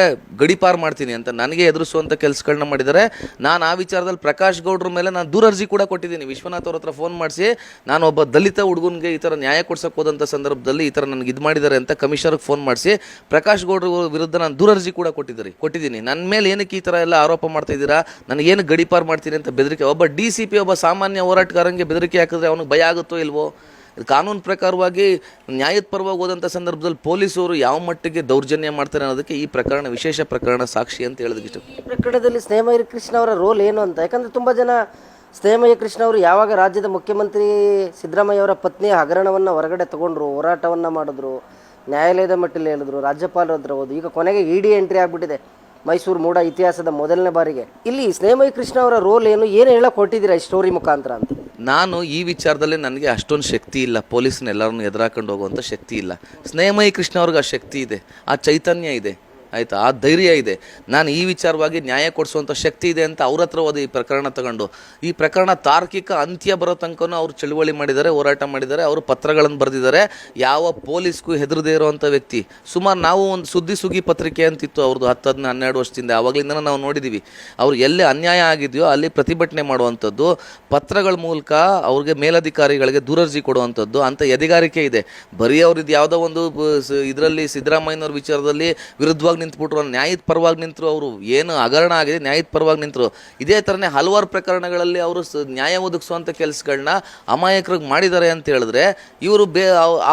Speaker 1: ಗಡಿಪಾರ್ ಮಾಡ್ತೀನಿ ಅಂತ ನನಗೆ ಎದುರಿಸುವಂಥ ಕೆಲಸಗಳನ್ನ ಮಾಡಿದರೆ ನಾನು ಆ ವಿಚಾರದಲ್ಲಿ ಪ್ರಕಾಶ್ ಗೌಡ್ರ ಮೇಲೆ ನಾನು ದೂರರ್ಜಿ ಕೂಡ ಕೊಟ್ಟಿದ್ದೀನಿ. ವಿಶ್ವನಾಥ್ ಅವ್ರ ಹತ್ರ ಫೋನ್ ಮಾಡಿಸಿ, ನಾನು ಒಬ್ಬ ದಲಿತ ಹುಡುಗನಿಗೆ ಈ ಥರ ನ್ಯಾಯ ಕೊಡ್ಸಕ್ಕೆ ಹೋದಂಥ ಸಂದರ್ಭದಲ್ಲಿ ಈ ಥರ ನನಗೆ ಇದು ಮಾಡಿದ್ದಾರೆ ಅಂತ ಕಮಿಷನರ್ಗೆ ಫೋನ್ ಮಾಡಿಸಿ, ಪ್ರಕಾಶ್ ಗೌಡ್ರ ವಿರುದ್ಧ ನಾನು ದೂರರ್ಜಿ ಕೂಡ ಕೊಟ್ಟಿದ್ದೀರಿ, ಕೊಟ್ಟಿದ್ದೀನಿ. ನನ್ನ ಮೇಲೆ ಏನಕ್ಕೆ ಈ ಥರ ಎಲ್ಲ ಆರೋಪ ಮಾಡ್ತಾ ಇದ್ದೀರಾ? ನನಗೇನು ಗಡಿಪಾರ್ ಮಾಡ್ತೀನಿ ಅಂತ ಬೆದರಿಕೆ? ಒಬ್ಬ ಡಿ ಸಿ ಪಿ ಒಬ್ಬ ಸಾಮಾನ್ಯ ಹೋರಾಟಗಾರಂಗೆ ಬೆದರಿಕೆ ಹಾಕಿದ್ರೆ ಅವನಿಗೆ ಭಯ ಆಗುತ್ತೋ ಇಲ್ವೋ? ಕಾನೂನು ಪ್ರಕಾರವಾಗಿ ನ್ಯಾಯದ ಪರವಾಗಿ ಹೋದಂಥ ಸಂದರ್ಭದಲ್ಲಿ ಪೊಲೀಸರು ಯಾವ ಮಟ್ಟಿಗೆ ದೌರ್ಜನ್ಯ ಮಾಡ್ತಾರೆ ಅನ್ನೋದಕ್ಕೆ ಈ ಪ್ರಕರಣ, ವಿಶೇಷ ಪ್ರಕರಣ ಸಾಕ್ಷಿ ಅಂತ ಹೇಳೋದಕ್ಕೆ ಇಷ್ಟ.
Speaker 2: ಈ ಪ್ರಕರಣದಲ್ಲಿ ಸ್ನೇಹಮಯ ಕೃಷ್ಣ ಅವರ ರೋಲ್ ಏನು ಅಂತ? ಯಾಕಂದ್ರೆ ತುಂಬ ಜನ ಸ್ನೇಹಮಯ ಕೃಷ್ಣ ಅವರು ಯಾವಾಗ ರಾಜ್ಯದ ಮುಖ್ಯಮಂತ್ರಿ ಸಿದ್ದರಾಮಯ್ಯ ಅವರ ಪತ್ನಿಯ ಹಗರಣವನ್ನು ಹೊರಗಡೆ ತಗೊಂಡ್ರು, ಹೋರಾಟವನ್ನು ಮಾಡಿದ್ರು, ನ್ಯಾಯಾಲಯದ ಮಟ್ಟಲ್ಲಿ ಹೇಳಿದ್ರು, ರಾಜ್ಯಪಾಲರ ಹತ್ರ ಹೋದ್ರು, ಈಗ ಕೊನೆಗೆ ಇಡಿ ಎಂಟ್ರಿ ಆಗಿಬಿಟ್ಟಿದೆ. ಮೈಸೂರು ಮೂಡ ಇತಿಹಾಸದ ಮೊದಲನೇ ಬಾರಿಗೆ. ಇಲ್ಲಿ ಸ್ನೇಹಮಯಿ ಕೃಷ್ಣ ಅವರ ರೋಲ್ ಏನು? ಏನು ಹೇಳಕ್ ಕೊಟ್ಟಿದ್ದೀರಾ ಈ ಸ್ಟೋರಿ ಮುಖಾಂತರ ಅಂತ?
Speaker 1: ನಾನು ಈ ವಿಚಾರದಲ್ಲಿ ನನಗೆ ಅಷ್ಟೊಂದು ಶಕ್ತಿ ಇಲ್ಲ. ಪೊಲೀಸ್ನ ಎಲ್ಲರನ್ನು ಎದುರಾಕೊಂಡು ಹೋಗುವಂಥ ಶಕ್ತಿ ಇಲ್ಲ. ಸ್ನೇಹಮಯಿ ಕೃಷ್ಣ ಅವ್ರಿಗೆ ಆ ಶಕ್ತಿ ಇದೆ. ಆ ಚೈತನ್ಯ ಇದೆ. ಆಯಿತಾ? ಆ ಧೈರ್ಯ ಇದೆ. ನಾನು ಈ ವಿಚಾರವಾಗಿ ನ್ಯಾಯ ಕೊಡಿಸುವಂಥ ಶಕ್ತಿ ಇದೆ ಅಂತ ಅವ್ರ ಹತ್ರ ಹೋದ ಈ ಪ್ರಕರಣ ತಗೊಂಡು. ಈ ಪ್ರಕರಣ ತಾರ್ಕಿಕ ಅಂತ್ಯ ಬರೋ ತನಕನೂ ಅವರು ಚಳುವಳಿ ಮಾಡಿದ್ದಾರೆ, ಹೋರಾಟ ಮಾಡಿದ್ದಾರೆ, ಅವರು ಪತ್ರಗಳನ್ನು ಬರೆದಿದ್ದಾರೆ. ಯಾವ ಪೊಲೀಸ್ಗೂ ಹೆದರದೇ ಇರುವಂಥ ವ್ಯಕ್ತಿ. ಸುಮಾರು ನಾವು ಒಂದು ಸುದ್ದಿ ಸುಗ್ಗಿ ಪತ್ರಿಕೆ ಅಂತಿತ್ತು ಅವ್ರದ್ದು ಹತ್ತು, ಹದಿನ, ಹನ್ನೆರಡು ವರ್ಷದಿಂದ. ಆವಾಗಲಿಂದ ನಾವು ನೋಡಿದ್ದೀವಿ ಅವ್ರು ಎಲ್ಲಿ ಅನ್ಯಾಯ ಆಗಿದೆಯೋ ಅಲ್ಲಿ ಪ್ರತಿಭಟನೆ ಮಾಡುವಂಥದ್ದು, ಪತ್ರಗಳ ಮೂಲಕ ಅವ್ರಿಗೆ ಮೇಲಧಿಕಾರಿಗಳಿಗೆ ದೂರರ್ಜಿ ಕೊಡುವಂಥದ್ದು ಅಂತ ಎದೆಗಾರಿಕೆ ಇದೆ. ಬರೀ ಅವ್ರದ್ದು ಯಾವುದೋ ಒಂದು ಇದರಲ್ಲಿ ಸಿದ್ದರಾಮಯ್ಯನವ್ರ ವಿಚಾರದಲ್ಲಿ ವಿರುದ್ಧವಾಗಿ ನಿಂತ್ಬಿಟ್ರು, ನ್ಯಾಯದ ಪರವಾಗಿ ನಿಂತರು, ಅವರು ಏನು ಹಗರಣ ಆಗಿದೆ, ನ್ಯಾಯದ ಪರವಾಗಿ ನಿಂತರು. ಇದೇ ಥರನೇ ಹಲವಾರು ಪ್ರಕರಣಗಳಲ್ಲಿ ಅವರು ನ್ಯಾಯ ಒದಗಿಸುವಂಥ ಕೆಲಸಗಳನ್ನ ಅಮಾಯಕರಿಗೆ ಮಾಡಿದ್ದಾರೆ ಅಂತ ಹೇಳಿದ್ರೆ, ಇವರು ಬೇ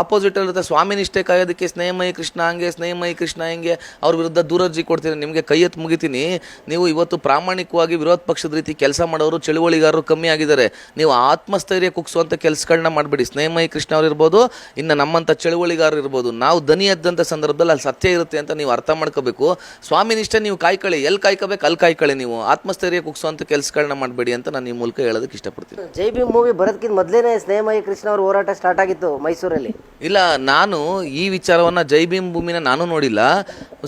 Speaker 1: ಆಪೋಸಿಟ್ ಇರುತ್ತೆ ಸ್ವಾಮಿ ನಿಷ್ಠೆ ಕಾಯೋದಕ್ಕೆ ಸ್ನೇಹಮಯಿ ಕೃಷ್ಣ ಹಂಗೆ ಸ್ನೇಹಮಯಿ ಕೃಷ್ಣ ಹಿಂಗೆ, ಅವ್ರ ವಿರುದ್ಧ ದೂರರ್ಜಿ ಕೊಡ್ತೀನಿ, ನಿಮಗೆ ಕೈ ಎತ್ತು ಮುಗಿತೀನಿ, ನೀವು ಇವತ್ತು ಪ್ರಾಮಾಣಿಕವಾಗಿ ವಿರೋಧ ಪಕ್ಷದ ರೀತಿ ಕೆಲಸ ಮಾಡೋರು, ಚಳುವಳಿಗಾರರು ಕಮ್ಮಿ ಆಗಿದ್ದಾರೆ, ನೀವು ಆತ್ಮಸ್ಥೈರ್ಯ ಕುಗ್ಸುವಂಥ ಕೆಲಸಗಳನ್ನ ಮಾಡಬೇಡಿ ಸ್ನೇಹಮಯಿ ಕೃಷ್ಣ ಅವ್ರು ಇರ್ಬೋದು, ಇನ್ನು ನಮ್ಮಂಥ ಚಳುವಳಿಗಾರರು ಇರ್ಬೋದು, ನಾವು ದನಿ ಎದ್ದಂಥ ಸಂದರ್ಭದಲ್ಲಿ ಅಲ್ಲಿ ಸತ್ಯ ಇರುತ್ತೆ ಅಂತ ನೀವು ಅರ್ಥ ಮಾಡ್ಕೋಬೇಕು ಸ್ವಾಮಿ ನಿಷ್ಠೆ ನೀವು ಕಾಯ್ಕೊಳ್ಳಿ. ಎಲ್ಲಿ ಕಾಯ್ಕೋಬೇಕು? ಅಲ್ಲಿ ಕಾಯ್ಕೊಳ್ಳಿ ನೀವು. ಆತ್ಮಸ್ಥೈರ್ಯ ಕುಗ್ಸುವಂಥ ಕೆಲಸಗಳನ್ನ ಮಾಡಬೇಡಿ ಅಂತ ನಾನು ಈ ಮೂಲಕ ಹೇಳೋದಕ್ಕೆ ಇಷ್ಟಪಡ್ತೀನಿ.
Speaker 2: ಜೈ ಭೀಮ್ ಮೂವಿ ಬರೋದಕ್ಕಿಂತ ಮೊದಲೇ ಸ್ನೇಹಮಯಿ ಕೃಷ್ಣ ಅವ್ರ ಹೋರಾಟ ಸ್ಟಾರ್ಟ್ ಆಗಿತ್ತು ಮೈಸೂರಲ್ಲಿ.
Speaker 1: ಇಲ್ಲ ನಾನು ಈ ವಿಚಾರವನ್ನು ಜೈ ಭೀಮ್ ಭೂಮಿನ ನಾನು ನೋಡಿಲ್ಲ.